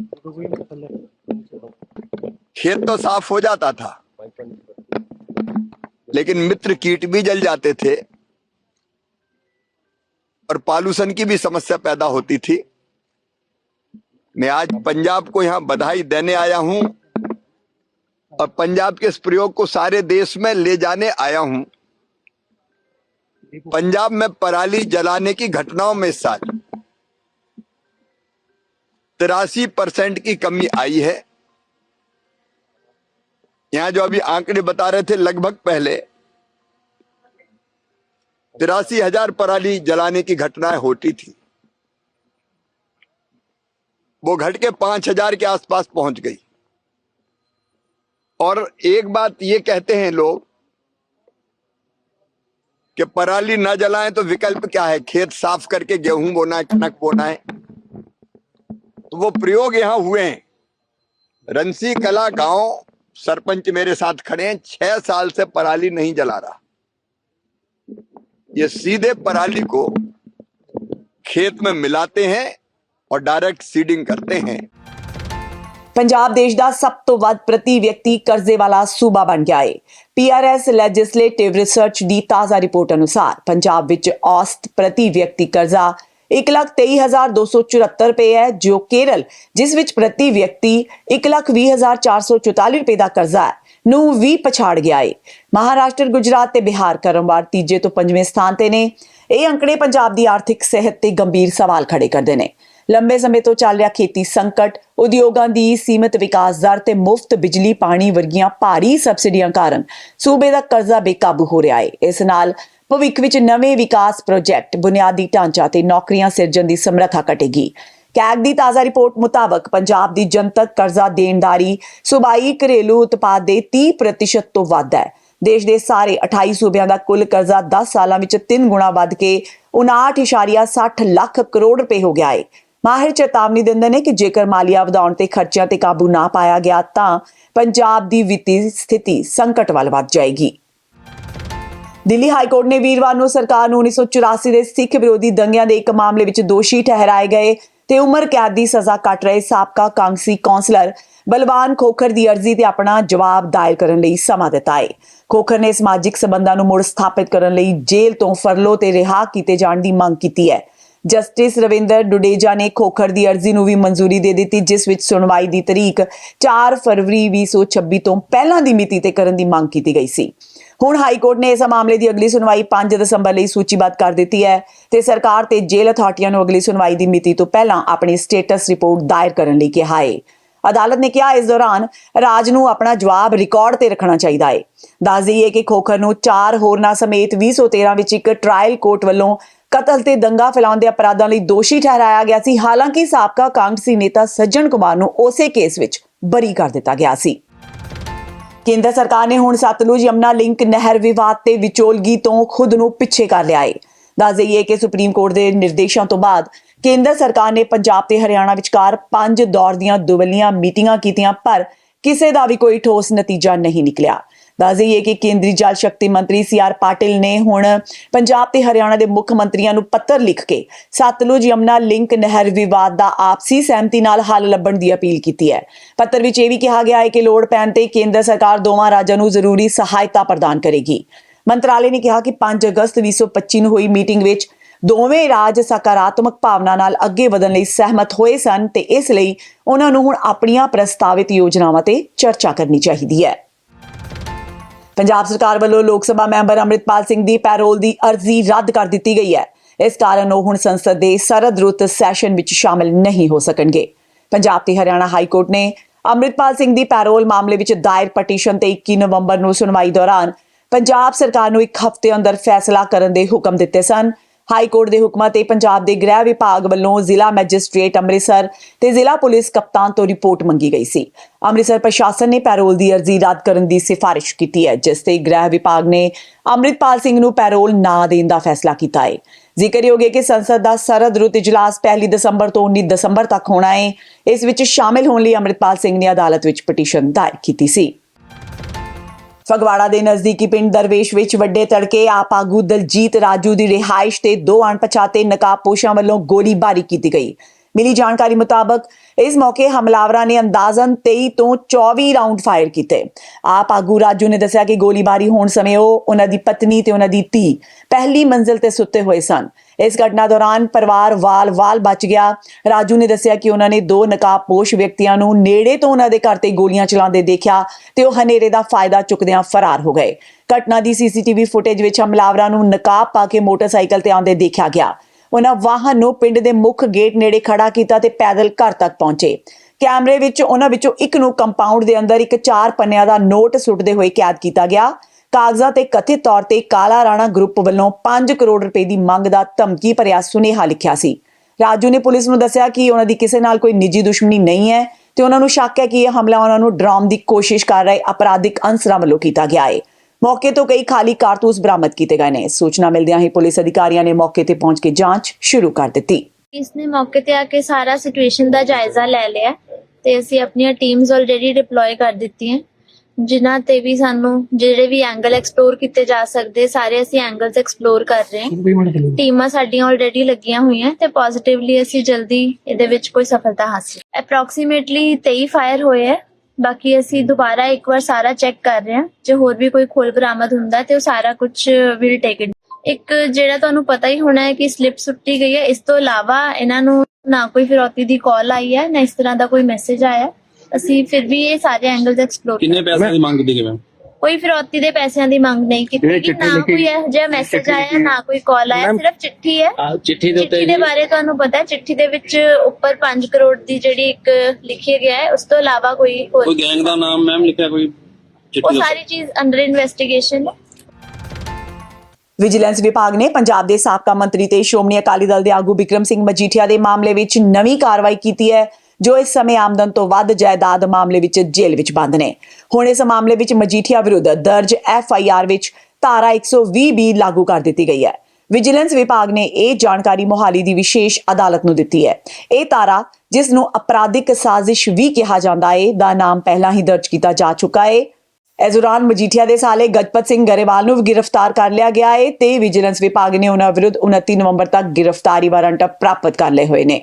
खेत तो साफ हो जाता था लेकिन मित्र कीट भी जल जाते थे और पॉल्यूशन की भी समस्या पैदा होती थी। मैं आज पंजाब को यहाँ बधाई देने आया हूँ और पंजाब के इस प्रयोग को सारे देश में ले जाने आया हूँ। पंजाब में पराली जलाने की घटनाओं में साल तिरासी परसेंट की कमी आई है। यहाँ जो अभी आंकड़े बता रहे थे लगभग पहले, तिरासी हज़ार पराली जलाने की घटनाएँ होती थी। वो घट के पाँच हज़ार के आसपास पहुँच गई। और एक बात ये कहते हैं लोग कि पराली ना जलाएँ तो विकल्प क्या है? खेत साफ़ करके गेहूँ बोना है कनक बोना है तो वो प्रयोग यहाँ हुए हैं। रंसी कला गाँव सरपंच मेरे साथ खड़े हैं छह साल से पराली नहीं जला रहा ये सीधे पराली को खेत में मिलाते हैं और डायरेक्ट सीडिंग करते हैं ਪੰਜਾਬ ਦੇਸ਼ ਦਾ ਸਭ ਤੋਂ ਵੱਧ ਪ੍ਰਤੀ ਵਿਅਕਤੀ ਕਰਜ਼ੇ ਵਾਲਾ ਸੂਬਾ ਬਣ ਗਿਆ ਹੈ ਪੀਆਰਐਸ ਲੈਜਿਸਲੇਟਿਵ ਰਿਸਰਚ ਦੀ ਤਾਜ਼ਾ ਰਿਪੋਰਟ ਅਨੁਸਾਰ ਪੰਜਾਬ ਵਿੱਚ ਔਸਤ ਪ੍ਰਤੀ ਵਿਅਕਤੀ ਕਰਜ਼ਾ 123274 ਰੁਪਏ ਹੈ, ਜੋ ਕੇਰਲ, ਜਿਸ ਵਿੱਚ ਪ੍ਰਤੀ ਵਿਅਕਤੀ 120444 ਰੁਪਏ ਦਾ ਕਰਜ਼ਾ ਹੈ, ਨੂੰ ਵੀ ਪਛਾੜ ਗਿਆ ਹੈ ਮਹਾਰਾਸ਼ਟਰ, ਗੁਜਰਾਤ ਤੇ ਬਿਹਾਰ ਕਰਮਵਾਰ ਤੀਜੇ ਤੋਂ ਪੰਜਵੇਂ ਸਥਾਨ ਤੇ ਨੇ। ਇਹ ਅੰਕੜੇ ਪੰਜਾਬ ਦੀ ਆਰਥਿਕ ਸਿਹਤ ਤੇ ਗੰਭੀਰ ਸਵਾਲ ਖੜੇ ਕਰਦੇ ਨੇ। ਲੰਬੇ ਸਮੇਂ ਤੋਂ ਚੱਲ ਰਿਹਾ ਖੇਤੀ ਸੰਕਟ, ਉਦਯੋਗਾਂ ਦੀ ਸੀਮਿਤ ਵਿਕਾਸ ਦਰ ਤੇ ਮੁਫਤ ਬਿਜਲੀ, ਪਾਣੀ ਵਰਗੀਆਂ ਭਾਰੀ ਸਬਸਿਡੀਆਂ ਕਾਰਨ ਸੂਬੇ ਦਾ ਕਰਜ਼ਾ ਬੇਕਾਬੂ ਹੋ ਰਿਹਾ ਹੈ ਇਸ ਨਾਲ ਭਵਿੱਖ ਵਿੱਚ ਨਵੇਂ ਵਿਕਾਸ ਪ੍ਰੋਜੈਕਟ ਬੁਨਿਆਦੀ ਢਾਂਚਾ ਤੇ ਨੌਕਰੀਆਂ ਸਿਰਜਣ ਦੀ ਸਮਰੱਥਾ ਘਟੇਗੀ। ਕੈਗ ਦੀ ਤਾਜ਼ਾ ਰਿਪੋਰਟ ਮੁਤਾਬਕ ਪੰਜਾਬ ਦੀ ਜਨਤਕ ਕਰਜ਼ਾ ਦੇਣਦਾਰੀ ਸੂਬਾਈ ਘਰੇਲੂ ਉਤਪਾਦ ਦੇ 30% ਤੋਂ ਵੱਧ ਹੈ। ਦੇਸ਼ ਦੇ ਸਾਰੇ 28 ਸੂਬਿਆਂ ਦਾ ਕੁੱਲ ਕਰਜ਼ਾ 10 ਸਾਲਾਂ ਵਿੱਚ 3 ਗੁਣਾ ਵੱਧ ਕੇ 59.60 ਲੱਖ ਕਰੋੜ ਰੁਪਏ ਹੋ ਗਿਆ ਹੈ ਮਾਹਿਰ ਚੇਤਾਵਨੀ ਦਿੰਦੇ ਨੇ ਕਿ ਜੇਕਰ ਮਾਲੀਆ ਵਧਾਉਣ ਤੇ ਖਰਚਿਆਂ ਤੇ ਕਾਬੂ ਨਾ ਪਾਇਆ ਗਿਆ ਤਾਂ ਪੰਜਾਬ ਦੀ ਵਿੱਤੀ ਸਥਿਤੀ ਸੰਕਟ ਵੱਲ ਵੱਧ ਜਾਏਗੀ। ਦਿੱਲੀ ਹਾਈ ਕੋਰਟ ਨੇ ਵੀਰਵਾਰ ਨੂੰ ਸਰਕਾਰ ਨੂੰ 1984 ਦੇ ਸਿੱਖ ਵਿਰੋਧੀ ਦੰਗਿਆਂ ਦੇ ਇੱਕ ਮਾਮਲੇ ਵਿੱਚ ਦੋਸ਼ੀ ਠਹਿਰਾਏ ਗਏ ਤੇ ਉਮਰ ਕੈਦ ਦੀ ਸਜ਼ਾ ਕੱਟ ਰਹੇ ਸਾਬਕਾ ਕਾਂਗਸੀ ਕੌਂਸਲਰ ਬਲਵਾਨ ਖੋਖਰ ਦੀ ਅਰਜ਼ੀ ਤੇ ਆਪਣਾ ਜਵਾਬ ਦਾਇਰ ਕਰਨ ਲਈ ਸਮਾਂ ਦਿੱਤਾ ਹੈ। ਖੋਖਰ ਨੇ ਸਮਾਜਿਕ ਸਬੰਧਾਂ ਨੂੰ ਮੁੜ ਸਥਾਪਿਤ ਕਰਨ ਲਈ ਜੇਲ੍ਹ ਤੋਂ ਫਰਲੋ ਤੇ ਰਿਹਾ ਕੀਤੇ ਜਾਣ ਦੀ ਮੰਗ ਕੀਤੀ ਹੈ। ਜਸਟਿਸ ਰਵਿੰਦਰ ਡੁਡੇਜਾ ਨੇ ਖੋਖਰ ਦੀ ਅਰਜ਼ੀ ਨੂੰ ਵੀ ਮਨਜ਼ੂਰੀ ਦੇ ਦਿੱਤੀ, ਜਿਸ ਵਿੱਚ ਸੁਣਵਾਈ ਦੀ ਤਾਰੀਖ 4 ਫਰਵਰੀ 2026 ਤੋਂ ਪਹਿਲਾਂ ਦੀ ਮਿਤੀ ਤੇ ਕਰਨ ਦੀ ਮੰਗ ਕੀਤੀ ਗਈ ਸੀ। ਹੁਣ ਹਾਈ ਕੋਰਟ ਨੇ ਇਸ ਮਾਮਲੇ ਦੀ ਅਗਲੀ ਸੁਣਵਾਈ 5 ਦਸੰਬਰ ਲਈ ਸੂਚੀਬੱਧ ਕਰ ਦਿੱਤੀ ਹੈ ਤੇ ਸਰਕਾਰ ਤੇ ਜੇਲ੍ਹ ਅਥਾਰਟੀਆਂ ਨੂੰ ਅਗਲੀ ਸੁਣਵਾਈ ਦੀ ਮਿਤੀ ਤੋਂ ਪਹਿਲਾਂ ਆਪਣੀ ਸਟੇਟਸ ਰਿਪੋਰਟ ਦਾਇਰ ਕਰਨ ਲਈ ਕਿਹਾ ਹੈ ਅਦਾਲਤ ਨੇ ਕਿਹਾ, ਇਸ ਦੌਰਾਨ ਰਾਜ ਨੂੰ ਆਪਣਾ ਜਵਾਬ ਰਿਕਾਰਡ ਤੇ ਰੱਖਣਾ ਚਾਹੀਦਾ ਹੈ ਦੱਸ ਦਈਏ ਕਿ ਖੋਖਰ ਨੂੰ ਚਾਰ ਹੋਰਨਾਂ ਸਮੇਤ 2013 ਵਿੱਚ ਇੱਕ ਟ੍ਰਾਇਲ ਕੋਰਟ ਵੱਲੋਂ ਕਤਲ ਤੇ ਦੰਗਾ ਫੈਲਾਉਣ ਦੇ ਅਪਰਾਧਾਂ ਲਈ ਦੋਸ਼ੀ ਠਹਿਰਾਇਆ ਗਿਆ ਸੀ। ਹਾਲਾਂਕਿ ਸਾਬਕਾ ਕਾਂਗਰਸੀ ਨੇਤਾ ਸੱਜਣ ਕੁਮਾਰ ਨੂੰ ਉਸੇ ਕੇਸ ਵਿੱਚ ਬਰੀ ਕਰ ਦਿੱਤਾ ਗਿਆ ਸੀ। ਕੇਂਦਰ ਸਰਕਾਰ ਨੇ ਹੁਣ ਸਤਲੁਜ ਯਮਨਾ ਲਿੰਕ ਨਹਿਰ ਵਿਵਾਦ ਤੇ ਵਿਚੋਲਗੀ ਤੋਂ ਖੁਦ ਨੂੰ ਪਿੱਛੇ ਕਰ ਲਿਆ ਹੈ ਦੱਸ ਦਈਏ ਕਿ ਸੁਪਰੀਮ ਕੋਰਟ ਦੇ ਨਿਰਦੇਸ਼ਾਂ ਤੋਂ ਬਾਅਦ ਕੇਂਦਰ ਸਰਕਾਰ ਨੇ ਪੰਜਾਬ ਤੇ ਹਰਿਆਣਾ ਵਿਚਕਾਰ ਪੰਜ ਦੌਰ ਦੀਆਂ ਦੁਵੱਲੀਆਂ ਮੀਟਿੰਗਾਂ ਕੀਤੀਆਂ, ਪਰ ਕਿਸੇ ਦਾ ਵੀ ਕੋਈ ਠੋਸ ਨਤੀਜਾ ਨਹੀਂ ਨਿਕਲਿਆ। ਦੱਸ ਦਈਏ ਕਿ ਕੇਂਦਰੀ ਜਲ ਸ਼ਕਤੀ ਮੰਤਰੀ ਸੀ ਆਰ ਪਾਟਿਲ ਨੇ ਹੁਣ ਪੰਜਾਬ ਤੇ ਹਰਿਆਣਾ ਦੇ ਮੁੱਖ ਮੰਤਰੀਆਂ ਨੂੰ ਪੱਤਰ ਲਿਖ ਕੇ ਸਤਲੁਜ ਯਮਨਾ ਲਿੰਕ ਨਹਿਰ ਵਿਵਾਦ ਦਾ ਆਪਸੀ ਸਹਿਮਤੀ ਨਾਲ ਹੱਲ ਲੱਭਣ ਦੀ ਅਪੀਲ ਕੀਤੀ ਹੈ। ਪੱਤਰ ਵਿੱਚ ਇਹ ਵੀ ਕਿਹਾ ਗਿਆ ਹੈ ਕਿ ਲੋੜ ਪੈਣ ਤੇ ਕੇਂਦਰ ਸਰਕਾਰ ਦੋਵਾਂ ਰਾਜਾਂ ਨੂੰ ਜ਼ਰੂਰੀ ਸਹਾਇਤਾ ਪ੍ਰਦਾਨ ਕਰੇਗੀ। ਮੰਤਰਾਲੇ ਨੇ ਕਿਹਾ ਕਿ 5 ਅਗਸਤ 2025 ਨੂੰ ਹੋਈ ਮੀਟਿੰਗ ਵਿੱਚ ਦੋਵੇਂ ਰਾਜ ਸਕਾਰਾਤਮਕ ਭਾਵਨਾ ਨਾਲ ਅੱਗੇ ਵਧਣ ਲਈ ਸਹਿਮਤ ਹੋਏ ਸਨ ਤੇ ਇਸ ਲਈ ਉਹਨਾਂ ਨੂੰ ਹੁਣ ਆਪਣੀਆਂ ਪ੍ਰਸਤਾਵਿਤ ਯੋਜਨਾਵਾਂ ਤੇ ਚਰਚਾ ਕਰਨੀ ਚਾਹੀਦੀ ਹੈ। ਪੰਜਾਬ ਸਰਕਾਰ ਵੱਲੋਂ ਲੋਕ ਸਭਾ ਮੈਂਬਰ ਅੰਮ੍ਰਿਤਪਾਲ ਸਿੰਘ ਦੀ ਪੈਰੋਲ ਦੀ ਅਰਜ਼ੀ ਰੱਦ ਕਰ ਦਿੱਤੀ ਗਈ ਹੈ। ਇਸ ਕਾਰਨ ਉਹ ਹੁਣ ਸੰਸਦ ਦੇ ਸਰਦ ਰੁੱਤ ਸੈਸ਼ਨ ਵਿੱਚ ਸ਼ਾਮਲ ਨਹੀਂ ਹੋ ਸਕਣਗੇ। ਪੰਜਾਬ ਤੇ ਹਰਿਆਣਾ ਹਾਈ ਕੋਰਟ ਨੇ ਅੰਮ੍ਰਿਤਪਾਲ ਸਿੰਘ ਦੀ ਪੈਰੋਲ ਮਾਮਲੇ ਵਿੱਚ ਦਾਇਰ ਪਟੀਸ਼ਨ ਤੇ 21 ਨਵੰਬਰ ਨੂੰ ਸੁਣਵਾਈ ਦੌਰਾਨ ਪੰਜਾਬ ਸਰਕਾਰ ਨੂੰ ਇੱਕ ਹਫ਼ਤੇ ਅੰਦਰ ਫੈਸਲਾ ਕਰਨ ਦੇ ਹੁਕਮ ਦਿੱਤੇ ਸਨ। ਹਾਈ ਕੋਰਟ ਦੇ ਹੁਕਮਾਂ ਤੇ ਪੰਜਾਬ ਦੇ ਗ੍ਰਹਿ ਵਿਭਾਗ ਵੱਲੋਂ ਜ਼ਿਲ੍ਹਾ ਮੈਜਿਸਟ੍ਰੇਟ ਅੰਮ੍ਰਿਤਸਰ ਤੇ ਜ਼ਿਲ੍ਹਾ ਪੁਲਿਸ ਕਪਤਾਨ ਤੋਂ ਰਿਪੋਰਟ ਮੰਗੀ ਗਈ ਸੀ। ਅੰਮ੍ਰਿਤਸਰ ਪ੍ਰਸ਼ਾਸਨ ਨੇ ਪੈਰੋਲ ਦੀ ਅਰਜ਼ੀ ਰੱਦ ਕਰਨ ਦੀ ਸਿਫਾਰਿਸ਼ ਕੀਤੀ ਹੈ, ਜਿਸ ਤੇ ਗ੍ਰਹਿ ਵਿਭਾਗ ਨੇ ਅੰਮ੍ਰਿਤਪਾਲ ਸਿੰਘ ਨੂੰ ਪੈਰੋਲ ਨਾ ਦੇਣ ਦਾ ਫੈਸਲਾ ਕੀਤਾ ਹੈ। ਜ਼ਿਕਰਯੋਗ ਹੈ ਕਿ ਸੰਸਦ ਦਾ ਸਰਦ ਰੁੱਤ ਇਜਲਾਸ 1 ਦਸੰਬਰ ਤੋਂ 19 ਦਸੰਬਰ ਤੱਕ ਹੋਣਾ ਹੈ। ਇਸ ਵਿੱਚ ਸ਼ਾਮਿਲ ਹੋਣ ਲਈ ਅੰਮ੍ਰਿਤਪਾਲ ਸਿੰਘ ਨੇ ਅਦਾਲਤ ਵਿੱਚ ਪਟੀਸ਼ਨ ਦਾਇਰ ਕੀਤੀ ਸੀ। ਫਗਵਾੜਾ ਦੇ ਨਜ਼ਦੀਕੀ ਪਿੰਡ ਦਰਵੇਸ਼ ਵਿੱਚ ਵੱਡੇ ਤੜਕੇ ਆਪ ਆਗੂ ਦਲਜੀਤ ਰਾਜੂ ਦੀ ਰਿਹਾਇਸ਼ ਤੇ ਦੋ ਅਣਪਛਾਤੇ ਨਕਾਬਪੋਸ਼ਾਂ ਵੱਲੋਂ ਗੋਲੀਬਾਰੀ ਕੀਤੀ ਗਈ। ਮਿਲੀ ਜਾਣਕਾਰੀ ਮੁਤਾਬਕ ਇਸ ਮੌਕੇ ਹਮਲਾਵਰਾਂ ਨੇ ਅੰਦਾਜ਼ਨ 23 ਤੋਂ 24 ਰਾਉਂਡ ਫਾਇਰ ਕੀਤੇ। ਆਪ ਆਗੂ ਰਾਜੂ ਨੇ ਦੱਸਿਆ ਕਿ ਗੋਲੀਬਾਰੀ ਹੋਣ ਸਮੇਂ ਉਹ ਉਹਨਾਂ ਦੀ ਪਤਨੀ ਤੇ ਉਹਨਾਂ ਦੀ ਧੀ ਪਹਿਲੀ ਮੰਜ਼ਿਲ ਤੇ ਸੁੱਤੇ ਹੋਏ ਸਨ। ਇਸ ਘਟਨਾ ਦੌਰਾਨ ਪਰਿਵਾਰ ਵਾਲ-ਵਾਲ ਬਚ ਗਿਆ। ਰਾਜੂ ਨੇ ਦੱਸਿਆ ਕਿ ਉਹਨਾਂ ਨੇ ਦੋ ਨਕਾਬਪੋਸ਼ ਵਿਅਕਤੀਆਂ ਨੂੰ ਨੇੜੇ ਤੋਂ ਉਹਨਾਂ ਦੇ ਘਰ ਤੇ ਗੋਲੀਆਂ ਚਲਾਉਂਦੇ ਦੇਖਿਆ ਤੇ ਉਹ ਹਨੇਰੇ ਦਾ ਫਾਇਦਾ ਚੁੱਕਦਿਆਂ ਫਰਾਰ ਹੋ ਗਏ। ਘਟਨਾ ਦੀ ਸੀਸੀਟੀਵੀ ਫੁਟੇਜ ਵਿੱਚ ਹਮਲਾਵਰਾਂ ਨੂੰ ਨਕਾਬ ਪਾ ਕੇ ਮੋਟਰਸਾਈਕਲ ਤੇ ਆਉਂਦੇ ਦੇਖਿਆ ਗਿਆ। ਉਹਨਾਂ ਵਾਹਨ ਨੂੰ ਪਿੰਡ ਦੇ ਮੁੱਖ ਗੇਟ ਨੇੜੇ ਖੜਾ ਕੀਤਾ ਤੇ ਪੈਦਲ ਘਰ ਤੱਕ ਪਹੁੰਚੇ। ਕੈਮਰੇ ਵਿੱਚ ਉਹਨਾਂ ਵਿੱਚੋਂ ਇੱਕ ਨੂੰ ਕੰਪਾਊਂਡ ਦੇ ਅੰਦਰ ਇੱਕ ਚਾਰ ਪੰਨਿਆਂ ਦਾ ਨੋਟ ਸੁੱਟਦੇ ਹੋਏ ਕੈਦ ਕੀਤਾ ਗਿਆ। ਕਾਗਜ਼ਾਂ ਤੇ ਕਥਿਤ ਤੌਰ ਤੇ ਕਾਲਾ ਰਾਣਾ ਗਰੁੱਪ ਵੱਲੋਂ 5 ਕਰੋੜ ਰੁਪਏ ਦੀ ਮੰਗ ਦਾ ਧਮਕੀ ਭਰਿਆ ਸੁਨੇਹਾ ਲਿਖਿਆ ਸੀ। ਰਾਜੂ ਨੇ ਪੁਲਿਸ ਨੂੰ ਦੱਸਿਆ ਕਿ ਉਹਨਾਂ ਦੀ ਕਿਸੇ ਨਾਲ ਕੋਈ ਨਿੱਜੀ ਦੁਸ਼ਮਣੀ ਨਹੀਂ ਹੈ ਤੇ ਉਹਨਾਂ ਨੂੰ ਸ਼ੱਕ ਹੈ ਕਿ ਇਹ ਹਮਲਾ ਉਹਨਾਂ ਨੂੰ ਡਰਾਉਣ ਦੀ ਕੋਸ਼ਿਸ਼ ਕਰ ਰਹੇ ਅਪਰਾਧਿਕ ਅਨਸਰਾਂ ਵੱਲੋਂ ਕੀਤਾ ਗਿਆ ਹੈ। ਮੌਕੇ ਤੋਂ ਕਈ ਖਾਲੀ ਕਾਰਤੂਸ ਬਰਾਮਦ ਕੀਤੇ ਗਏ ਨੇ। ਸੂਚਨਾ ਮਿਲਦਿਆਂ ਹੀ ਪੁਲਿਸ ਅਧਿਕਾਰੀਆਂ ਨੇ ਮੌਕੇ ਤੇ ਪਹੁੰਚ ਕੇ ਜਾਂਚ ਸ਼ੁਰੂ ਕਰ ਦਿੱਤੀ। ਇਸਨੇ ਮੌਕੇ ਤੇ ਆ ਕੇ ਸਾਰਾ ਸਿਚੁਏਸ਼ਨ ਦਾ ਜਾਇਜ਼ਾ ਲੈ ਲਿਆ ਤੇ ਅਸੀਂ ਆਪਣੀਆਂ ਟੀਮਸ ਆਲਰੇਡੀ ਡਿਪਲੋਏ ਕਰ ਦਿੱਤੀਆਂ। ਜਿਨ੍ਹਾਂ ਤੇ ਵੀ ਸਾਨੂੰ ਜਿਹੜੇ ਵੀ ਐਂਗਲ ਐਕਸਪਲੋਰ ਕੀਤੇ ਜਾ ਸਕਦੇ ਸਾਰੇ ਅਸੀਂ ਐਂਗਲਸ ਐਕਸਪਲੋਰ ਕਰ ਰਹੇ ਹਾਂ। ਟੀਮਾਂ ਸਾਡੀਆਂ ਆਲਰੇਡੀ ਲੱਗੀਆਂ ਹੋਈਆਂ ਤੇ ਪੋਜ਼ਿਟਿਵਲੀ ਅਸੀਂ ਜਲਦੀ ਇਹਦੇ ਵਿੱਚ ਕੋਈ ਸਫਲਤਾ ਹਾਸਲ ਅਪਰੋਕਸੀਮੇਟਲੀ 23 ਫਾਇਰ ਹੋਏ ਹੈ ਬਾਕੀ ਅਸੀਂ ਦੁਬਾਰਾ ਇੱਕ ਵਾਰ ਸਾਰਾ ਚੈੱਕ ਕਰ ਰਹੇ ਹਾਂ। ਜੇ ਹੋਰ ਵੀ ਕੋਈ ਖੋਲ ਬਰਾਮਦ ਹੁੰਦਾ ਤੇ ਉਹ ਸਾਰਾ ਕੁਝ ਵਿਲ ਟੇਕ ਇਟ ਇੱਕ ਜਿਹੜਾ ਤੁਹਾਨੂੰ ਪਤਾ ਹੀ ਹੋਣਾ ਹੈ ਕਿ ਸਲਿੱਪ ਸੁੱਟੀ ਗਈ ਹੈ ਇਸ ਤੋਂ ਇਲਾਵਾ ਇਹਨਾਂ ਨੂੰ ਨਾ ਕੋਈ ਫਿਰੌਤੀ ਦੀ ਕਾਲ ਆਈ ਹੈ ਨਾ ਇਸ ਤਰ੍ਹਾਂ ਦਾ ਕੋਈ ਮੈਸੇਜ ਆਇਆ। ਅਸੀਂ ਫਿਰ ਵੀ ਇਹ ਸਾਰੇ ਐਂਗਲਸ ਐਕਸਪਲੋਰ ਕਿੰਨੇ ਪੈਸੇ ਦੀ ਮੰਗ ਕੀਤੀ ਗਈ ਮੈਮ? ਕੋਈ ਫਿਰੌਤੀ ਦੇ ਪੈਸਿਆਂ ਦੀ ਮੰਗ ਨਹੀਂ ਕੀਤੀ ਗਈ ਨਾ ਕੋਈ ਇਹੋ ਜਿਹਾ ਮੈਸੇਜ ਆਇਆ ਨਾ ਕੋਈ ਕਾਲ ਆਇਆ ਸਿਰਫ ਚਿੱਠੀ ਹੈ। ਚਿੱਠੀ ਦੇ ਉੱਤੇ ਚਿੱਠੀ ਦੇ ਬਾਰੇ ਤੁਹਾਨੂੰ ਪਤਾ ਹੈ ਚਿੱਠੀ ਦੇ ਵਿੱਚ ਉੱਪਰ 5 ਕਰੋੜ ਦੀ ਜਿਹੜੀ ਇੱਕ ਲਿਖੀ ਗਿਆ ਹੈ ਉਸ ਤੋਂ ਇਲਾਵਾ ਕੋਈ ਹੋਰ ਕੋਈ ਗੈਂਗ ਦਾ ਨਾਮ ਮੈਮ ਲਿਖਿਆ ਕੋਈ ਉਹ ਸਾਰੀ ਚੀਜ਼ ਅੰਡਰ ਇਨਵੈਸਟੀਗੇਸ਼ਨ ਹੈ। ਵਿਜੀਲੈਂਸ ਵਿਭਾਗ ਨੇ ਪੰਜਾਬ ਦੇ ਸਾਬਕਾ ਮੰਤਰੀ ਤੇ ਸ਼੍ਰੋਮਣੀ ਅਕਾਲੀ ਦਲ ਦੇ ਆਗੂ ਬਿਕਰਮ ਸਿੰਘ ਮਜੀਠੀਆ ਦੇ ਮਾਮਲੇ ਵਿੱਚ ਨਵੀਂ ਕਾਰਵਾਈ ਕੀਤੀ ਹੈ। ਜੋ ਇਸ ਸਮੇਂ ਆਮਦਨ ਤੋਂ ਵੱਧ ਜਾਇਦਾਦ ਮਾਮਲੇ ਵਿੱਚ ਜੇਲ੍ਹ ਵਿੱਚ ਬੰਦ ਨੇ। ਹੁਣ ਇਸ ਮਾਮਲੇ ਵਿੱਚ ਮਜੀਠੀਆ ਵਿਰੁੱਧ ਦਰਜ ਐਫ ਆਈ ਆਰ ਵਿੱਚ ਧਾਰਾ 120 ਬੀ ਲਾਗੂ ਕਰ ਦਿੱਤੀ ਗਈ ਹੈ। ਵਿਜੀਲੈਂਸ ਵਿਭਾਗ ਨੇ ਇਹ ਜਾਣਕਾਰੀ ਮੋਹਾਲੀ ਦੀ ਵਿਸ਼ੇਸ਼ ਅਦਾਲਤ ਨੂੰ ਦਿੱਤੀ ਹੈ। ਇਹ ਧਾਰਾ, ਜਿਸ ਨੂੰ ਅਪਰਾਧਿਕ ਸਾਜ਼ਿਸ਼ ਵੀ ਕਿਹਾ ਜਾਂਦਾ ਹੈ ਦਾ ਨਾਮ ਪਹਿਲਾਂ ਹੀ ਦਰਜ ਕੀਤਾ ਜਾ ਚੁੱਕਾ ਹੈ ਇਸ ਦੌਰਾਨ ਮਜੀਠੀਆ ਦੇ ਸਾਲੇ ਗਜਪਤ ਸਿੰਘ ਗਰੇਵਾਲ ਨੂੰ ਵੀ ਗ੍ਰਿਫਤਾਰ ਕਰ ਲਿਆ ਗਿਆ ਹੈ ਤੇ ਵਿਜੀਲੈਂਸ ਵਿਭਾਗ ਨੇ ਉਹਨਾਂ ਵਿਰੁੱਧ 29 ਨਵੰਬਰ ਤੱਕ ਗ੍ਰਿਫਤਾਰੀ ਵਾਰੰਟ ਪ੍ਰਾਪਤ ਕਰ ਲਏ ਹੋਏ ਨੇ।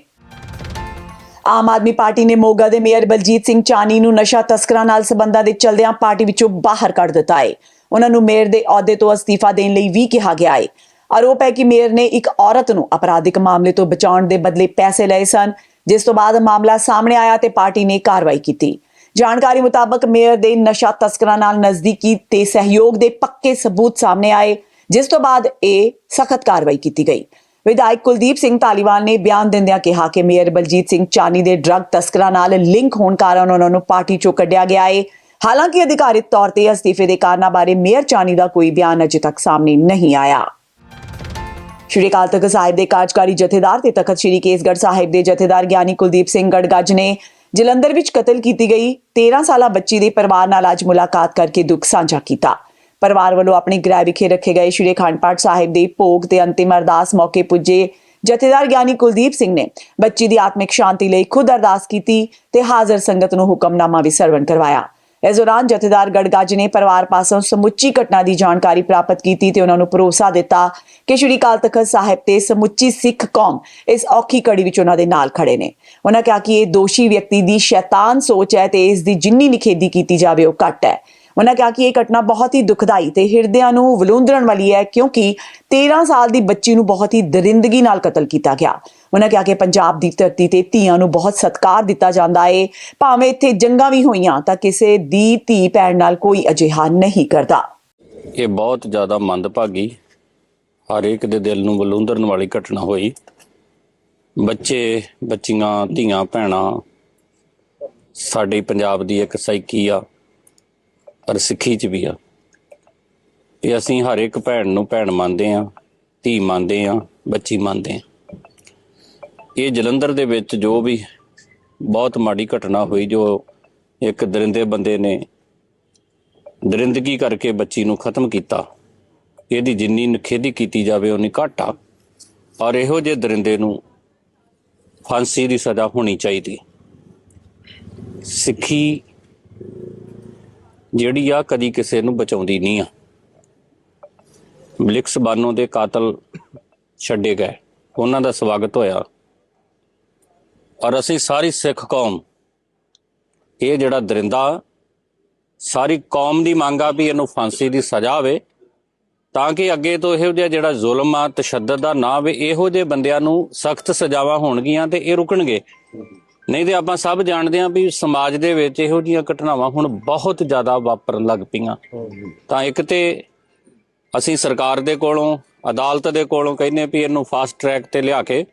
ਆਮ ਆਦਮੀ ਪਾਰਟੀ ਨੇ ਮੋਗਾ ਦੇ ਮੇਅਰ ਬਲਜੀਤ ਸਿੰਘ ਚਾਨੀ ਨੂੰ ਨਸ਼ਾ ਤਸਕਰਾਂ ਨਾਲ ਸੰਬੰਧਾਂ ਦੇ ਚਲਦਿਆਂ ਪਾਰਟੀ ਵਿੱਚੋਂ ਬਾਹਰ ਕੱਢ ਦਿੱਤਾ ਹੈ ਉਹਨਾਂ ਨੂੰ ਮੇਅਰ ਦੇ ਅਹੁਦੇ ਤੋਂ ਅਸਤੀਫਾ ਦੇਣ ਲਈ ਵੀ ਕਿਹਾ ਗਿਆ ਹੈ ਆਰੋਪ ਹੈ ਕਿ ਮੇਅਰ ਨੇ ਇੱਕ ਔਰਤ ਨੂੰ ਅਪਰਾਧਿਕ ਮਾਮਲੇ ਤੋਂ ਬਚਾਉਣ ਦੇ ਬਦਲੇ ਪੈਸੇ ਲਏ ਸਨ, ਜਿਸ ਤੋਂ ਬਾਅਦ ਮਾਮਲਾ ਸਾਹਮਣੇ ਆਇਆ ਤੇ ਪਾਰਟੀ ਨੇ ਕਾਰਵਾਈ ਕੀਤੀ। ਜਾਣਕਾਰੀ ਮੁਤਾਬਕ ਮੇਅਰ ਦੇ ਨਸ਼ਾ ਤਸਕਰਾਂ ਨਾਲ ਨਜ਼ਦੀਕੀ ਤੇ ਸਹਿਯੋਗ ਦੇ ਪੱਕੇ ਸਬੂਤ ਸਾਹਮਣੇ ਆਏ, ਜਿਸ ਤੋਂ ਬਾਅਦ ਇਹ ਸਖਤ ਕਾਰਵਾਈ ਕੀਤੀ ਗਈ। ਵਿਧਾਇਕ ਕੁਲਦੀਪ ਸਿੰਘ ਧਾਲੀਵਾਲ ਨੇ ਬਿਆਨ ਦਿੰਦਿਆਂ ਕਿਹਾ ਕਿ ਮੇਅਰ ਬਲਜੀਤ ਸਿੰਘ ਚਾਨੀ ਦੇ ਡਰੱਗ ਤਸਕਰਾਂ ਨਾਲ ਲਿੰਕ ਹੋਣ ਕਾਰਨ ਉਹਨਾਂ ਨੂੰ ਪਾਰਟੀ ਚੋਂ ਕੱਢਿਆ ਗਿਆ ਹੈ ਹਾਲਾਂਕਿ ਅਧਿਕਾਰਿਤ ਤੌਰ ਤੇ ਅਸਤੀਫੇ ਦੇ ਕਾਰਨਾਂ ਬਾਰੇ ਮੇਅਰ ਚਾਨੀ ਦਾ ਕੋਈ ਬਿਆਨ ਅਜੇ ਤੱਕ ਸਾਹਮਣੇ ਨਹੀਂ ਆਇਆ। ਸ਼੍ਰੀ ਅਕਾਲ ਤਖਤ ਸਾਹਿਬ ਦੇ ਕਾਰਜਕਾਰੀ ਜਥੇਦਾਰ ਤੇ ਤਖਤ ਸ਼੍ਰੀ ਕੇਸਗੜ੍ਹ ਸਾਹਿਬ ਦੇ ਜਥੇਦਾਰ ਗਿਆਨੀ ਕੁਲਦੀਪ ਸਿੰਘ ਗੜਗੱਜ ਨੇ ਜਲੰਧਰ ਵਿੱਚ ਕਤਲ ਕੀਤੀ ਗਈ। 13 ਸਾਲਾ ਬੱਚੀ ਦੇ ਪਰਿਵਾਰ ਨਾਲ ਅੱਜ ਮੁਲਾਕਾਤ ਕਰਕੇ ਦੁੱਖ ਸਾਂਝਾ ਕੀਤਾ। ਪਰਿਵਾਰ ਵੱਲੋਂ ਆਪਣੇ ਗ੍ਰਹਿ ਵਿਖੇ ਰੱਖੇ ਗਏ ਸ਼੍ਰੀ ਅਖੰਡ ਪਾਠ ਸਾਹਿਬ ਦੇ ਭੋਗ ਤੇ ਅੰਤਿਮ ਅਰਦਾਸ ਮੌਕੇ ਪੁੱਜੇ। ਜਥੇਦਾਰ ਗਿਆਨੀ ਕੁਲਦੀਪ ਸਿੰਘ ਨੇ ਬੱਚੀ ਦੀ ਆਤਮਿਕ ਸ਼ਾਂਤੀ ਲਈ ਖੁਦ ਅਰਦਾਸ ਕੀਤੀ ਤੇ ਹਾਜ਼ਰ ਸੰਗਤ ਨੂੰ ਹੁਕਮਨਾਮਾ ਵੀ ਸਰਵਣ ਕਰਵਾਇਆ। ਇਸ ਦੌਰਾਨ ਜਥੇਦਾਰ ਗੜਗੱਜ ਨੇ ਪਰਿਵਾਰ ਪਾਸੋਂ ਸਮੁੱਚੀ ਘਟਨਾ ਦੀ ਜਾਣਕਾਰੀ ਪ੍ਰਾਪਤ ਕੀਤੀ ਤੇ ਉਹਨਾਂ ਨੂੰ ਭਰੋਸਾ ਦਿੱਤਾ ਕਿ ਸ਼੍ਰੀ ਅਕਾਲ ਤਖਤ ਸਾਹਿਬ ਤੇ ਸਮੁੱਚੀ ਸਿੱਖ ਕੌਮ ਇਸ ਔਖੀ ਘੜੀ ਵਿੱਚ ਉਹਨਾਂ ਦੇ ਨਾਲ ਖੜੇ ਨੇ। ਉਹਨਾਂ ਕਿਹਾ ਕਿ ਇਹ ਦੋਸ਼ੀ ਵਿਅਕਤੀ ਦੀ ਸ਼ੈਤਾਨ ਸੋਚ ਹੈ ਤੇ ਇਸ ਦੀ ਜਿੰਨੀ ਨਿਖੇਧੀ ਕੀਤੀ ਜਾਵੇ ਉਹ ਘੱਟ ਹੈ। ਉਹਨਾਂ ਕਿਹਾ ਕਿ ਇਹ ਘਟਨਾ ਬਹੁਤ ਹੀ ਦੁਖਦਾਈ ਤੇ ਹਿਰਦਿਆਂ ਨੂੰ ਵਲੂੰਦਰਨ ਵਾਲੀ ਹੈ, ਕਿਉਂਕਿ 13 ਸਾਲ ਦੀ ਬੱਚੀ ਨੂੰ ਬਹੁਤ ਹੀ ਦਰਿੰਦਗੀ ਨਾਲ ਕਤਲ ਕੀਤਾ ਗਿਆ। ਉਹਨਾਂ ਕਿਹਾ ਕਿ ਪੰਜਾਬ ਦੀ ਧਰਤੀ ਤੇ ਧੀਆਂ ਨੂੰ ਬਹੁਤ ਸਤਿਕਾਰ ਦਿੱਤਾ ਜਾਂਦਾ ਏ। ਭਾਵੇਂ ਇੱਥੇ ਜੰਗਾਂ ਵੀ ਹੋਈਆਂ, ਤਾਂ ਕਿਸੇ ਦੀ ਧੀ ਪੈਣ ਨਾਲ ਕੋਈ ਅਜਿਹਾ ਨਹੀਂ ਕਰਦਾ। ਇਹ ਬਹੁਤ ਜ਼ਿਆਦਾ ਮੰਦਭਾਗੀ, ਹਰੇਕ ਦੇ ਦਿਲ ਨੂੰ ਬਲੂੰਦਰਨ ਵਾਲੀ ਘਟਨਾ ਹੋਈ। ਬੱਚੇ, ਬੱਚੀਆਂ, ਧੀਆਂ, ਭੈਣਾਂ, ਸਾਡੇ ਪੰਜਾਬ ਦੀ ਇੱਕ ਸਾਈਕੀ ਆ ਪਰ ਸਿੱਖੀ ਚ ਵੀ ਆ। ਇਹ ਅਸੀਂ ਹਰ ਇੱਕ ਭੈਣ ਨੂੰ ਭੈਣ ਮੰਨਦੇ ਆ, ਧੀ ਮੰਨਦੇ ਆ, ਬੱਚੀ ਮੰਨਦੇ ਆ। ਇਹ ਜਲੰਧਰ ਦੇ ਵਿੱਚ ਜੋ ਵੀ ਬਹੁਤ ਮਾੜੀ ਘਟਨਾ ਹੋਈ, ਜੋ ਇੱਕ ਦਰਿੰਦੇ ਬੰਦੇ ਨੇ ਦਰਿੰਦਗੀ ਕਰਕੇ ਬੱਚੀ ਨੂੰ ਖਤਮ ਕੀਤਾ, ਇਹਦੀ ਜਿੰਨੀ ਨਖੇਦੀ ਕੀਤੀ ਜਾਵੇ, ਉਨੀ ਘੱਟ ਆ। ਔਰ ਇਹੋ ਜਿਹੇ ਦਰਿੰਦੇ ਨੂੰ ਫਾਂਸੀ ਦੀ ਸਜ਼ਾ ਹੋਣੀ ਚਾਹੀਦੀ। ਸਿੱਖੀ ਜਿਹੜੀ ਆ ਕਦੀ ਕਿਸੇ ਨੂੰ ਬਚਾਉਂਦੀ ਨਹੀਂ ਆ। ਬਲਿਕਸ ਬਾਨੋ ਦੇ ਕਾਤਲ ਛੱਡੇ ਗਏ। ਉਹਨਾਂ ਦਾ ਸਵਾਗਤ ਹੋਇਆ। ਔਰ ਅਸੀਂ ਸਾਰੀ ਸਿੱਖ ਕੌਮ, ਇਹ ਜਿਹੜਾ ਦਰਿੰਦਾ, ਸਾਰੀ ਕੌਮ ਦੀ ਮੰਗ ਆ ਵੀ ਇਹਨੂੰ ਫਾਂਸੀ ਦੀ ਸਜ਼ਾ ਹੋਵੇ ਤਾਂ ਕਿ ਅੱਗੇ ਤੋਂ ਇਹੋ ਜਿਹਾ ਜਿਹੜਾ ਜ਼ੁਲਮ ਆ, ਤਸ਼ੱਦਦ ਦਾ ਨਾ ਹੋਵੇ ਇਹੋ ਜਿਹੇ ਬੰਦਿਆਂ ਨੂੰ ਸਖਤ ਸਜ਼ਾਵਾਂ ਹੋਣਗੀਆਂ ਤੇ ਇਹ ਰੁਕਣਗੇ। ਨਹੀਂ ਤੇ ਆਪਾਂ ਸਭ ਜਾਣਦੇ ਆਂ ਵੀ ਸਮਾਜ ਦੇ ਵਿੱਚ ਇਹੋ ਜੀਆਂ ਘਟਨਾਵਾਂ ਹੁਣ ਬਹੁਤ ਜ਼ਿਆਦਾ ਵਾਪਰਨ ਲੱਗ ਪਈਆਂ। ਤਾਂ ਇੱਕ ਤੇ ਅਸੀਂ ਸਰਕਾਰ ਦੇ ਕੋਲੋਂ ਅਦਾਲਤ ਦੇ ਕੋਲੋਂ ਕਹਿੰਨੇ ਵੀ ਇਹਨੂੰ ਫਾਸਟ ਟਰੈਕ ਤੇ ਲਿਆ ਕੇ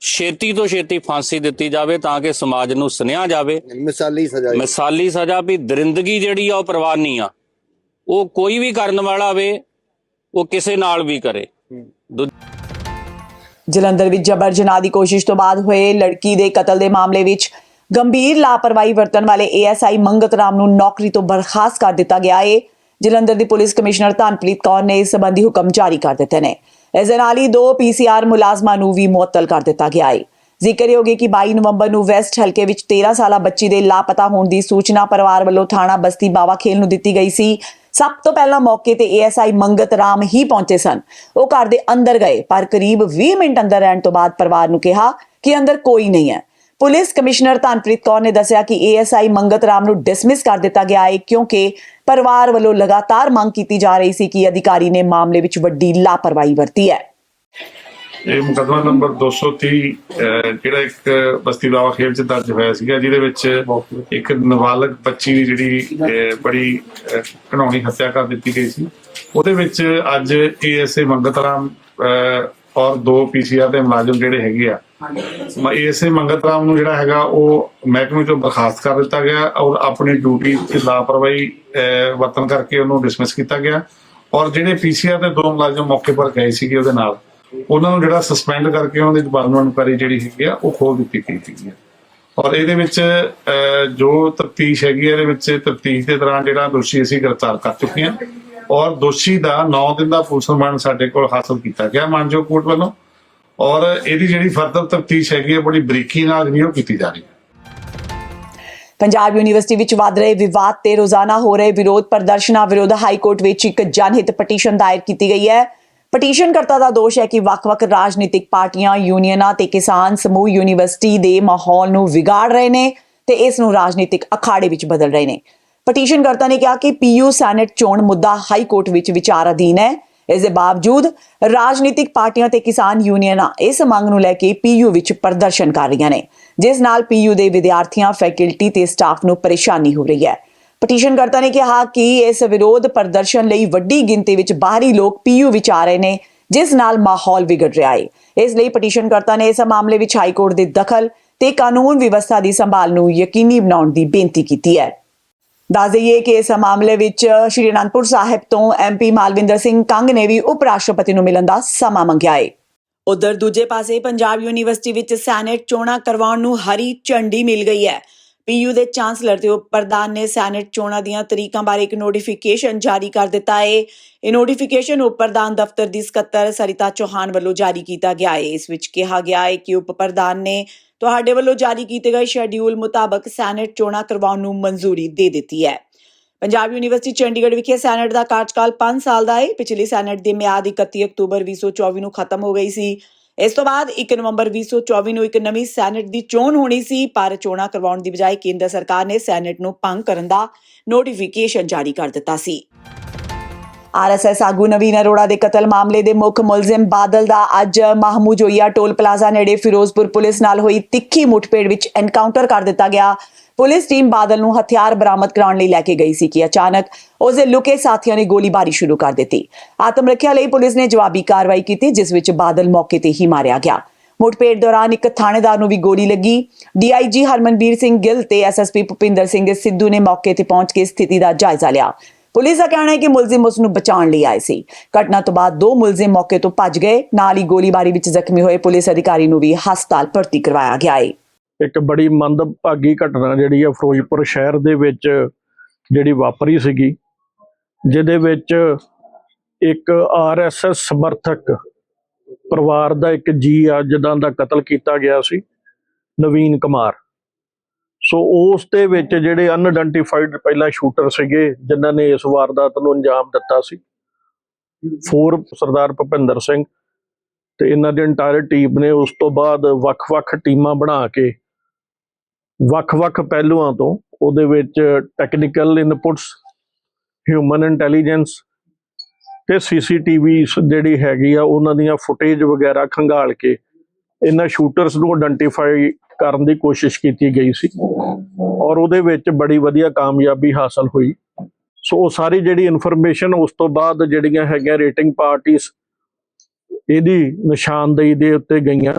ਛੇਤੀ ਤੋਂ ਛੇਤੀ ਫਾਂਸੀ ਦਿੱਤੀ ਜਾਵੇ ਤਾਂ ਕਿ ਸਮਾਜ ਨੂੰ ਸੁਨਿਆ ਜਾਵੇ। ਮਿਸਾਲੀ ਸਜ਼ਾ। ਮਿਸਾਲੀ ਸਜ਼ਾ ਵੀ ਦਰਿੰਦਗੀ ਜਿਹੜੀ ਆ ਉਹ ਪਰਵਾਨੀ ਆ। ਉਹ ਕੋਈ ਵੀ ਕਰਨ ਵਾਲਾ ਵੇ ਉਹ ਕਿਸੇ ਨਾਲ ਵੀ ਕਰੇ। ਜਲੰਧਰ ਵਿੱਚ ਜਬਰ ਜਨਾਹ ਦੀ ਕੋਸ਼ਿਸ਼ ਤੋਂ ਬਾਅਦ ਹੋਏ ਲੜਕੀ ਦੇ ਕਤਲ ਦੇ ਮਾਮਲੇ ਵਿੱਚ ਗੰਭੀਰ ਲਾਪਰਵਾਹੀ ਵਰਤਣ ਵਾਲੇ ਏਐਸਆਈ ਮੰਗਤ ਰਾਮ ਨੂੰ ਨੌਕਰੀ ਤੋਂ ਬਰਖਾਸਤ ਕਰ ਦਿੱਤਾ ਗਿਆ ਹੈ ਜਲੰਧਰ ਦੀ ਪੁਲਿਸ ਕਮਿਸ਼ਨਰ ਧਨਪ੍ਰੀਤ ਕੌਰ ਨੇ ਇਸ ਸੰਬੰਧੀ ਹੁਕਮ ਜਾਰੀ ਕਰ ਦਿੱਤੇ ਨੇ। ਇਸ ਦੇ ਨਾਲ ਹੀ ਦੋ ਪੀਸੀਆਰ ਮੁਲਾਜ਼ਮਾਂ ਨੂੰ ਵੀ ਮੁਅੱਤਲ ਕਰ ਦਿੱਤਾ ਗਿਆ ਹੈ ਜ਼ਿਕਰਯੋਗ ਹੈ ਕਿ 22 ਨਵੰਬਰ ਨੂੰ ਵੈਸਟ ਹਲਕੇ ਵਿੱਚ 13 ਸਾਲਾ ਬੱਚੀ ਦੇ ਲਾਪਤਾ ਹੋਣ ਦੀ ਸੂਚਨਾ ਪਰਿਵਾਰ ਵੱਲੋਂ ਥਾਣਾ ਬਸਤੀ ਬਾਵਾ ਖੇਲ ਨੂੰ ਦਿੱਤੀ ਗਈ ਸੀ। ਸਭ ਤੋਂ ਪਹਿਲਾਂ ਮੌਕੇ ਤੇ ਏਐਸਆਈ ਮੰਗਤ ਰਾਮ ਹੀ ਪਹੁੰਚੇ ਸਨ। ਉਹ ਘਰ ਦੇ ਅੰਦਰ ਗਏ, ਪਰ ਕਰੀਬ 20 ਮਿੰਟ ਅੰਦਰ ਰਹਿਣ ਤੋਂ ਬਾਅਦ ਪਰਿਵਾਰ ਨੂੰ ਕਿਹਾ ਕਿ ਅੰਦਰ ਕੋਈ ਨਹੀਂ ਹੈ। ਪੁਲਿਸ ਕਮਿਸ਼ਨਰ ਧਨਪ੍ਰੀਤ ਕੌਰ ਨੇ ਦੱਸਿਆ ਕਿ ਏਐਸਆਈ ਮੰਗਤ ਰਾਮ ਨੂੰ ਡਿਸਮਿਸ ਕਰ ਦਿੱਤਾ ਗਿਆ ਹੈ, ਕਿਉਂਕਿ ਪਰਿਵਾਰ ਵੱਲੋਂ ਲਗਾਤਾਰ ਮੰਗ ਕੀਤੀ ਜਾ ਰਹੀ ਸੀ ਕਿ ਅਧਿਕਾਰੀ ਨੇ ਮਾਮਲੇ ਵਿੱਚ ਵੱਡੀ ਲਾਪਰਵਾਹੀ ਵਰਤੀ ਹੈ। ਇਹ ਮੁਕੱਦਮਾ ਨੰਬਰ 230 ਅਹ, ਜਿਹੜਾ ਇੱਕ ਬਸਤੀ ਬਾਵਾ ਖੇਲ ਚ ਦਰਜ ਹੋਇਆ ਸੀਗਾ ਜਿਹਦੇ ਵਿੱਚ ਇੱਕ ਨਾਬਾਲਗ ਬੱਚੀ ਦੀ ਜਿਹੜੀ ਬੜੀ ਅਹ, ਹੱਤਿਆ ਕਰ ਦਿੱਤੀ ਗਈ ਸੀ। ਉਹਦੇ ਵਿੱਚ ਅੱਜ ਏਐਸਏ ਮੰਗਤਰਾਮ ਔਰ ਦੋ ਪੀਸੀਆਰ ਦੇ ਮੁਲਾਜ਼ਮ ਜਿਹੜੇ ਹੈਗੇ ਆ। ਏਐਸਏ ਮੰਗਤਰਾਮ ਨੂੰ ਜਿਹੜਾ ਹੈਗਾ ਉਹ ਮਹਿਕਮੇ ਤੋਂ ਬਰਖਾਸਤ ਕਰ ਦਿੱਤਾ ਗਿਆ ਔਰ ਆਪਣੀ ਡਿਊਟੀ ਤੇ ਲਾਪਰਵਾਹੀ ਅਹ, ਵਰਤਣ ਕਰਕੇ ਉਹਨੂੰ ਡਿਸਮਿਸ ਕੀਤਾ ਗਿਆ। ਔਰ ਜਿਹੜੇ ਪੀਸੀਆਰ ਦੇ ਦੋ ਮੁਲਾਜ਼ਮ ਮੌਕੇ ਪਰ ਗਏ ਸੀਗੇ ਉਹਦੇ ਨਾਲ। ਉਹਨਾਂ ਨੂੰ ਜਿਹੜਾ ਸਸਪੈਂਡ ਕਰਕੇ ਉਹਨਾਂ ਦੀ ਡਿਪਾਰਟਮੈਂਟ ਇਨਕੁਆਇਰੀ ਜਿਹੜੀ ਹੈਗੀ ਆ, ਉਹ ਖੋਲ ਦਿੱਤੀ ਗਈ ਸੀਗੀ। ਔਰ ਇਹਦੇ ਵਿੱਚ ਜੋ ਤਫਤੀਸ਼ ਹੈਗੀ ਇਹਦੇ ਵਿੱਚ ਤਫਤੀਸ਼ ਦੇ ਦੌਰਾਨ ਜਿਹੜਾ ਦੋਸ਼ੀ ਅਸੀਂ ਗ੍ਰਿਫਤਾਰ ਕਰ ਚੁੱਕੇ ਹਾਂ। ਔਰ ਦੋਸ਼ੀ ਦਾ 9 ਦਿਨ ਦਾ ਪੁਲਿਸ ਰਿਮਾਂਡ ਸਾਡੇ ਕੋਲ ਹਾਸਲ ਕੀਤਾ ਗਿਆ ਮਾਨਜੋ ਕੋਰਟ ਵੱਲੋਂ। ਔਰ ਇਹਦੀ ਜਿਹੜੀ ਫਰਦਰ ਤਫਤੀਸ਼ ਹੈਗੀ ਆ, ਬੜੀ ਬਰੀਕੀ ਨਾਲ ਜਿਹੜੀ ਉਹ ਕੀਤੀ ਜਾ ਰਹੀ ਹੈ। ਪੰਜਾਬ ਯੂਨੀਵਰਸਿਟੀ ਵਿੱਚ ਵੱਧ ਰਹੇ ਵਿਵਾਦ ਤੇ ਰੋਜ਼ਾਨਾ ਹੋ ਰਹੇ ਵਿਰੋਧ ਪ੍ਰਦਰਸ਼ਨਾਂ ਵਿਰੁੱਧ ਹਾਈ ਕੋਰਟ ਵਿੱਚ ਇੱਕ ਜਨਹਿਤ ਪਟੀਸ਼ਨ ਦਾਇਰ ਕੀਤੀ ਗਈ ਹੈ। ਪਟੀਸ਼ਨਕਰਤਾ ਦਾ ਦੋਸ਼ ਹੈ ਕਿ ਵੱਖ-ਵੱਖ ਰਾਜਨੀਤਿਕ ਪਾਰਟੀਆਂ, ਯੂਨੀਅਨਾਂ ਤੇ ਕਿਸਾਨ ਸਮੂਹ ਯੂਨੀਵਰਸਿਟੀ ਦੇ ਮਾਹੌਲ ਨੂੰ ਵਿਗਾੜ ਰਹੇ ਨੇ ਤੇ ਇਸ ਨੂੰ ਰਾਜਨੀਤਿਕ ਅਖਾੜੇ ਵਿੱਚ ਬਦਲ ਰਹੇ ਨੇ। ਪਟੀਸ਼ਨ ਕਰਤਾ ਨੇ ਕਿਹਾ ਕਿ ਪੀਯੂ ਸੈਨੇਟ ਚੋਣ ਮੁੱਦਾ ਹਾਈ ਕੋਰਟ ਵਿੱਚ ਵਿਚਾਰ ਅਧੀਨ ਹੈ। ਇਸ ਦੇ ਬਾਵਜੂਦ ਰਾਜਨੀਤਿਕ ਪਾਰਟੀਆਂ ਤੇ ਕਿਸਾਨ ਯੂਨੀਅਨਾਂ ਇਸ ਮੰਗ ਨੂੰ ਲੈ ਕੇ ਪੀਯੂ ਵਿੱਚ ਪ੍ਰਦਰਸ਼ਨ ਕਰ ਰਹੀਆਂ ਨੇ, ਜਿਸ ਨਾਲ ਪੀਯੂ ਦੇ ਵਿਦਿਆਰਥੀਆਂ, ਫੈਕਲਟੀ ਤੇ ਸਟਾਫ ਨੂੰ ਪਰੇਸ਼ਾਨੀ ਹੋ ਰਹੀ ਹੈ। ਪਟੀਸ਼ਨ ਕਰਤਾ ਨੇ ਕਿਹਾ ਕਿ ਇਸ ਵਿਰੋਧ ਪ੍ਰਦਰਸ਼ਨ ਲਈ ਵੱਡੀ ਗਿਣਤੀ ਵਿੱਚ ਬਾਹਰੀ ਲੋਕ ਪੀਯੂ ਵਿੱਚ ਆ ਰਹੇ ਨੇ, ਜਿਸ ਨਾਲ ਮਾਹੌਲ ਵਿਗੜ ਰਿਹਾ ਹੈ ਇਸ ਲਈ ਪਟੀਸ਼ਨਕਰਤਾ ਨੇ ਇਸ ਮਾਮਲੇ ਵਿੱਚ ਹਾਈ ਕੋਰਟ ਦੇ ਦਖਲ ਤੇ ਕਾਨੂੰਨ ਵਿਵਸਥਾ ਦੀ ਸੰਭਾਲ ਨੂੰ ਯਕੀਨੀ ਬਣਾਉਣ ਦੀ ਬੇਨਤੀ ਕੀਤੀ ਹੈ। ਦੱਸ ਦਈਏ ਕਿ ਇਸ ਮਾਮਲੇ ਵਿੱਚ ਸ਼੍ਰੀ ਅਨੰਦਪੁਰ ਸਾਹਿਬ ਤੋਂ ਐਮਪੀ ਮਾਲਵਿੰਦਰ ਸਿੰਘ ਕੰਗ ਨੇ ਵੀ ਉਪ ਰਾਸ਼ਟਰਪਤੀ ਨੂੰ ਮਿਲਣ ਦਾ ਸਮਾਂ ਮੰਗਿਆ ਹੈ ਉਧਰ ਦੂਜੇ ਪਾਸੇ ਪੰਜਾਬ ਯੂਨੀਵਰਸਿਟੀ ਵਿੱਚ ਸੈਨੇਟ ਚੋਣਾਂ ਕਰਵਾਉਣ ਨੂੰ ਹਰੀ ਝੰਡੀ ਮਿਲ ਗਈ ਹੈ। ਪੀਯੂ ਦੇ ਚਾਂਸਲਰ ਤੇ ਉਪ ਪ੍ਰਧਾਨ ਨੇ ਸੈਨੇਟ ਚੋਣਾਂ ਦੀਆਂ ਤਰੀਕਾਂ ਬਾਰੇ ਇੱਕ ਨੋਟੀਫਿਕੇਸ਼ਨ ਜਾਰੀ ਕਰ ਦਿੱਤਾ ਹੈ। ਇਹ ਨੋਟੀਫਿਕੇਸ਼ਨ ਉਪ ਪ੍ਰਧਾਨ ਦਫ਼ਤਰ ਦੀ ਸਕੱਤਰ ਸਰਿਤਾ ਚੌਹਾਨ ਵੱਲੋਂ ਜਾਰੀ ਕੀਤਾ ਗਿਆ ਹੈ। ਇਸ ਵਿੱਚ ਕਿਹਾ ਗਿਆ ਹੈ ਕਿ ਉਪ ਪ੍ਰਧਾਨ ਨੇ ਤੁਹਾਡੇ ਵੱਲੋਂ ਜਾਰੀ ਕੀਤੇ ਗਏ ਸ਼ੈਡਿਊਲ ਮੁਤਾਬਕ ਸੈਨੇਟ ਚੋਣਾਂ ਕਰਵਾਉਣ ਨੂੰ ਮਨਜ਼ੂਰੀ ਦੇ ਦਿੱਤੀ ਹੈ। ਪੰਜਾਬ ਯੂਨੀਵਰਸਿਟੀ ਚੰਡੀਗੜ੍ਹ ਵਿਖੇ ਸੈਨੇਟ ਦਾ ਕਾਰਜਕਾਲ 5 ਸਾਲ ਦਾ ਹੈ। ਪਿਛਲੀ ਸੈਨੇਟ ਦੀ ਮਿਆਦ 31 ਅਕਤੂਬਰ 2024 ਨੂੰ ਖਤਮ ਹੋ ਗਈ ਸੀ। ਇਸ ਤੋਂ ਬਾਅਦ 1 ਨਵੰਬਰ 2024 ਨੂੰ ਇੱਕ ਨਵੀਂ ਸੈਨੇਟ ਦੀ ਚੋਣ ਹੋਣੀ ਸੀ। ਪਰ ਚੋਣਾਂ ਕਰਵਾਉਣ ਦੀ ਬਜਾਏ ਕੇਂਦਰ ਸਰਕਾਰ ਨੇ ਸੈਨੇਟ ਨੂੰ ਭੰਗ ਕਰਨ ਦਾ ਨੋਟੀਫਿਕੇਸ਼ਨ ਜਾਰੀ ਕਰ ਦਿੱਤਾ ਸੀ। ਆਰਐਸਐਸ ਆਗੂ ਨਵੀਨ ਅਰੋੜਾ ਦੇ ਕਤਲ ਮਾਮਲੇ ਦੇ ਮੁੱਖ ਮੁਲਜ਼ਮ ਬਾਦਲ ਦਾ ਅੱਜ ਮਾਹਮੂਜੋਈਆ ਟੋਲ ਪਲਾਜ਼ਾ ਨੇੜੇ ਫਿਰੋਜ਼ਪੁਰ ਪੁਲਿਸ ਨਾਲ ਹੋਈ ਤਿੱਖੀ ਮੁੱਠਭੇੜ ਵਿੱਚ ਐਨਕਾਊਂਟਰ ਕਰ ਦਿੱਤਾ ਗਿਆ। ਪੁਲਿਸ ਟੀਮ ਬਾਦਲ ਨੂੰ ਹਥਿਆਰ ਬਰਾਮਦ ਕਰਾਉਣ ਲਈ ਲੈ ਕੇ ਗਈ ਸੀ ਕਿ ਅਚਾਨਕ ਉਸਦੇ ਲੁਕੇ ਸਾਥੀਆਂ ਨੇ ਗੋਲੀਬਾਰੀ ਸ਼ੁਰੂ ਕਰ ਦਿੱਤੀ। ਆਤਮ ਰੱਖਿਆ ਲਈ ਪੁਲਿਸ ਨੇ ਜਵਾਬੀ ਕਾਰਵਾਈ ਕੀਤੀ, ਜਿਸ ਵਿੱਚ ਬਾਦਲ ਮੌਕੇ ਤੇ ਹੀ ਮਾਰਿਆ ਗਿਆ। ਮੁੱਠਭੇੜ ਦੌਰਾਨ ਇੱਕ ਥਾਣੇਦਾਰ ਨੂੰ ਵੀ ਗੋਲੀ ਲੱਗੀ। ਡੀਆਈਜੀ ਹਰਮਨਬੀਰ ਸਿੰਘ ਗਿੱਲ ਤੇ ਐਸਐਸਪੀ ਭੁਪਿੰਦਰ ਸਿੰਘ ਸਿੱਧੂ ਨੇ ਮੌਕੇ ਤੇ ਪਹੁੰਚ ਕੇ ਸਥਿਤੀ ਦਾ ਜਾਇਜ਼ਾ ਲਿਆ। ਪੁਲਿਸ ਦਾ ਕਹਿਣਾ ਹੈ ਕਿ ਮੁਲਜ਼ਮ ਉਸ ਨੂੰ ਬਚਾਉਣ ਲਈ ਆਏ ਸੀ। ਘਟਨਾ ਤੋਂ ਬਾਅਦ ਦੋ ਮੁਲਜ਼ਮ ਮੌਕੇ ਤੋਂ ਭੱਜ ਗਏ। ਨਾਲ ਹੀ ਗੋਲੀਬਾਰੀ ਵਿੱਚ ਜ਼ਖਮੀ ਹੋਏ ਪੁਲਿਸ ਅਧਿਕਾਰੀ ਨੂੰ ਵੀ ਹਸਪਤਾਲ ਭਰਤੀ ਕਰਵਾਇਆ ਗਿਆ ਹੈ ਇੱਕ ਬੜੀ ਮੰਦਭਾਗੀ ਘਟਨਾ ਜਿਹੜੀ ਹੈ ਫਿਰੋਜ਼ਪੁਰ ਸ਼ਹਿਰ ਦੇ ਵਿੱਚ ਜਿਹੜੀ ਵਾਪਰੀ ਸੀਗੀ, ਜਿਹਦੇ ਵਿੱਚ ਇੱਕ ਆਰਐਸਐਸ ਸਮਰਥਕ ਪਰਿਵਾਰ ਦਾ ਇੱਕ ਜੀ ਆ ਜਿੱਦਾਂ ਦਾ ਕਤਲ ਕੀਤਾ ਗਿਆ ਸੀ, ਨਵੀਨ ਕੁਮਾਰ। ਸੋ ਉਸ ਦੇ ਵਿੱਚ ਜਿਹੜੇ ਅਨਆਇਡੈਂਟੀਫਾਈਡ ਪਹਿਲਾਂ ਸ਼ੂਟਰ ਸੀਗੇ, ਜਿਨ੍ਹਾਂ ਨੇ ਇਸ ਵਾਰਦਾਤ ਨੂੰ ਅੰਜਾਮ ਦਿੱਤਾ ਸੀ ਫੋਰ ਸਰਦਾਰ ਭੁਪਿੰਦਰ ਸਿੰਘ ਤੇ ਇਹਨਾਂ ਦੀ ਇੰਟਾਇਰ ਟੀਮ ਨੇ ਉਸ ਤੋਂ ਬਾਅਦ ਵੱਖ-ਵੱਖ ਟੀਮਾਂ ਬਣਾ ਕੇ, ਵੱਖ-ਵੱਖ ਪਹਿਲੂਆਂ ਤੋਂ ਉਹਦੇ ਵਿੱਚ ਟੈਕਨੀਕਲ ਇਨਪੁਟਸ ਹਿਊਮਨ ਇੰਟੈਲੀਜੈਂਸ ਤੇ ਸੀਸੀਟੀਵੀ ਜਿਹੜੀ ਹੈਗੀ ਆ, ਉਹਨਾਂ ਦੀਆਂ ਫੁਟੇਜ ਵਗੈਰਾ ਖੰਗਾਲ ਕੇ ਇਹਨਾਂ ਸ਼ੂਟਰਸ ਨੂੰ ਆਇਡੈਂਟੀਫਾਈ ਕਰਨ ਦੀ ਕੋਸ਼ਿਸ਼ ਕੀਤੀ ਗਈ ਸੀ ਔਰ ਉਹਦੇ ਵਿੱਚ ਬੜੀ ਵਧੀਆ ਕਾਮਯਾਬੀ ਹਾਸਲ ਹੋਈ। ਸੋ ਉਹ ਸਾਰੀ ਜਿਹੜੀ ਇਨਫੋਰਮੇਸ਼ਨ ਉਸ ਤੋਂ ਬਾਅਦ ਜਿਹੜੀਆਂ ਹੈਗੀਆਂ ਰੇਟਿੰਗ ਪਾਰਟੀਆਂ ਇਹਦੀ ਨਿਸ਼ਾਨਦੇਹੀ ਦੇ ਉੱਤੇ ਗਈਆਂ।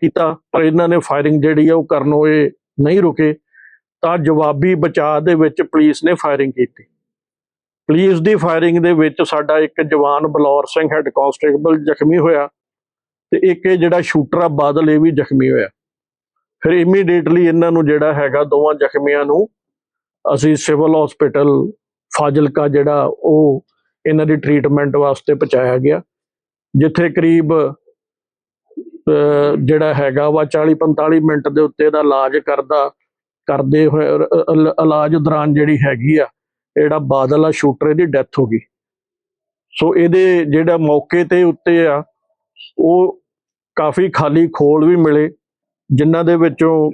ਕੀਤਾ, ਪਰ ਇਹਨਾਂ ਨੇ ਫਾਇਰਿੰਗ ਜਿਹੜੀ ਆ ਉਹ ਕਰਨੋਂ ਇਹ ਨਹੀਂ ਰੁਕੇ। ਤਾਂ ਜਵਾਬੀ ਬਚਾਅ ਦੇ ਵਿੱਚ ਪੁਲਿਸ ਨੇ ਫਾਇਰਿੰਗ ਕੀਤੀ। ਪੁਲਿਸ ਦੀ ਫਾਇਰਿੰਗ ਦੇ ਵਿੱਚ ਸਾਡਾ ਇੱਕ ਜਵਾਨ ਬਲੌਰ ਸਿੰਘ ਹੈੱਡ ਕਾਂਸਟੇਬਲ ਜ਼ਖਮੀ ਹੋਇਆ। ਤੇ ਇੱਕ ਇਹ ਜਿਹੜਾ ਸ਼ੂਟਰ ਆ, ਬਾਦਲ ਇਹ ਵੀ ਜ਼ਖਮੀ ਹੋਇਆ। ਫਿਰ ਇਮੀਡੀਏਟਲੀ ਇਹਨਾਂ ਨੂੰ ਜਿਹੜਾ ਹੈਗਾ, ਦੋਵਾਂ ਜ਼ਖਮੀਆਂ ਨੂੰ ਅਸੀਂ ਸਿਵਲ ਹਸਪੀਟਲ ਫਾਜ਼ਿਲਕਾ ਜਿਹੜਾ ਉਹ ਇਹਨਾਂ ਦੀ ਟ੍ਰੀਟਮੈਂਟ ਵਾਸਤੇ ਪਹੁੰਚਾਇਆ ਗਿਆ, ਜਿੱਥੇ ਕਰੀਬ ਜਿਹੜਾ ਹੈਗਾ ਵਾ 40 45 ਮਿੰਟ ਦੇ ਉੱਤੇ ਦਾ ਇਲਾਜ ਕਰਦਾ, ਕਰਦੇ ਹੋਏ ਇਲਾਜ ਦੌਰਾਨ ਜਿਹੜੀ ਹੈਗੀ ਆ ਇਹ ਜਿਹੜਾ ਬਾਦਲ ਆ, ਸ਼ੂਟਰ, ਇਹਦੀ ਡੈਥ ਹੋ ਗਈ। ਸੋ ਇਹਦੇ ਜਿਹੜਾ ਮੌਕੇ ਤੇ ਉੱਤੇ ਆ ਉਹ ਕਾਫੀ ਖਾਲੀ ਖੋਲ ਵੀ ਮਿਲੇ, ਜਿਨ੍ਹਾਂ ਦੇ ਵਿੱਚੋਂ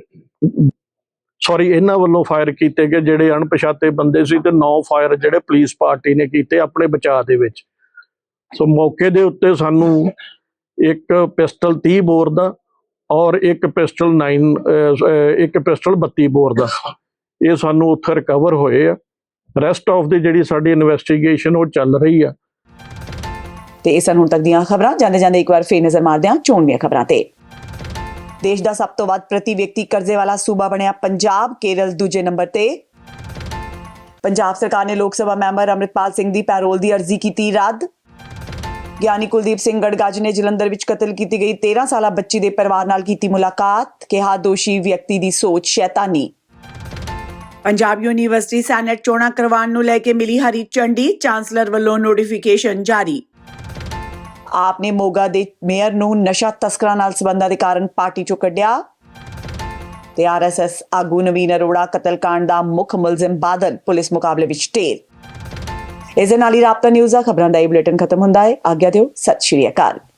ਸੌਰੀ ਇਹਨਾਂ ਵੱਲੋਂ ਫਾਇਰ ਕੀਤੇ ਗਏ ਜਿਹੜੇ ਅਣਪਛਾਤੇ ਬੰਦੇ ਸੀ ਤੇ 9 ਫਾਇਰ ਜਿਹੜੇ ਪੁਲਿਸ ਪਾਰਟੀ ਨੇ ਕੀਤੇ ਆਪਣੇ ਬਚਾਅ ਦੇ ਵਿੱਚ। ਸੋ ਮੌਕੇ ਦੇ ਉੱਤੇ ਸਾਨੂੰ ਇੱਕ ਪਿਸਟਲ 30 ਬੋਰ ਦਾ ਔਰ ਇੱਕ ਪਿਸਟਲ 9 ਇੱਕ ਪਿਸਟਲ 32 ਬੋਰ ਦਾ। ਇਹ ਸਾਨੂੰ ਉੱਥੇ ਰਿਕਵਰ ਹੋਏ ਆ। ਰੈਸਟ ਆਫ ਦੀ ਜਿਹੜੀ ਸਾਡੀ ਇਨਵੈਸਟੀਗੇਸ਼ਨ ਉਹ ਚੱਲ ਰਹੀ ਆ। ਤੇ ਇਹ ਸਨ ਹੁਣ ਤੱਕ ਦੀਆਂ ਖਬਰਾਂ ਜਾਂਦੇ ਜਾਂਦੇ ਇੱਕ ਵਾਰ ਫੇਰ ਨਜ਼ਰ ਮਾਰਦੇ ਹਾਂ ਚੋਣਵੀਆਂ ਖਬਰਾਂ ਤੇ। ਦੇਸ਼ ਦਾ ਸਭ ਤੋਂ ਵੱਧ ਪ੍ਰਤੀ ਵਿਅਕਤੀ ਕਰਜ਼ੇ ਵਾਲਾ ਸੂਬਾ ਬਣਿਆ ਪੰਜਾਬ, ਕੇਰਲ ਦੂਜੇ ਨੰਬਰ ਤੇ। ਪੰਜਾਬ ਸਰਕਾਰ ਨੇ ਲੋਕ ਸਭਾ ਮੈਂਬਰ ਅੰਮ੍ਰਿਤਪਾਲ ਸਿੰਘ ਦੀ ਪੈਰੋਲ ਦੀ ਅਰਜ਼ੀ ਕੀਤੀ ਰੱਦ। ਗਿਆਨੀ ਕੁਲਦੀਪ ਸਿੰਘ ਗੜਗਾਜ ਨੇ ਜਲੰਧਰ ਵਿੱਚ ਕਤਲ ਕੀਤੀ ਗਈ 13 ਸਾਲਾ ਬੱਚੀ ਦੇ ਪਰਿਵਾਰ ਨਾਲ ਕੀਤੀ ਮੁਲਾਕਾਤ, ਕਿਹਾ ਦੋਸ਼ੀ ਵਿਅਕਤੀ ਦੀ ਸੋਚ ਸ਼ੈਤਾਨੀ। ਪੰਜਾਬ ਯੂਨੀਵਰਸਿਟੀ ਸੈਨੇਟ ਚੋਣਾਂ ਕਰਵਾਉਣ ਨੂੰ ਲੈ ਕੇ ਮਿਲੀ ਹਰੀ ਝੰਡੀ, ਚਾਂਸਲਰ ਵੱਲੋਂ ਨੋਟੀਫਿਕੇਸ਼ਨ ਜਾਰੀ। ਆਪ ਨੇ ਮੋਗਾ ਦੇ ਮੇਅਰ ਨੂੰ ਨਸ਼ਾ ਤਸਕਰਾਂ ਨਾਲ ਸੰਬੰਧਾਂ ਦੇ ਕਾਰਨ ਪਾਰਟੀ ਚੋਂ ਕੱਢਿਆ। ਤੇ ਆਰਐਸਐਸ ਆਗੂ ਨਵੀਨ ਅਰੋੜਾ ਕਤਲकांड ਦਾ ਮੁੱਖ ਮੁਲਜ਼ਮ ਬਾਦਲ ਪੁਲਿਸ ਮੁਕਾਬਲੇ ਵਿੱਚ ਢੇਰ। ਇਸ ਦੇ ਨਾਲ ਹੀ ਰਾਬਤਾ ਨਿਊਜ਼ ਦਾ ਖਬਰਾਂ ਦਾ ਇਹ ਬੁਲੇਟਿਨ ਖਤਮ ਹੁੰਦਾ ਹੈ। ਆਗਿਆ ਦਿਓ, ਸਤਿ ਸ਼੍ਰੀ ਅਕਾਲ।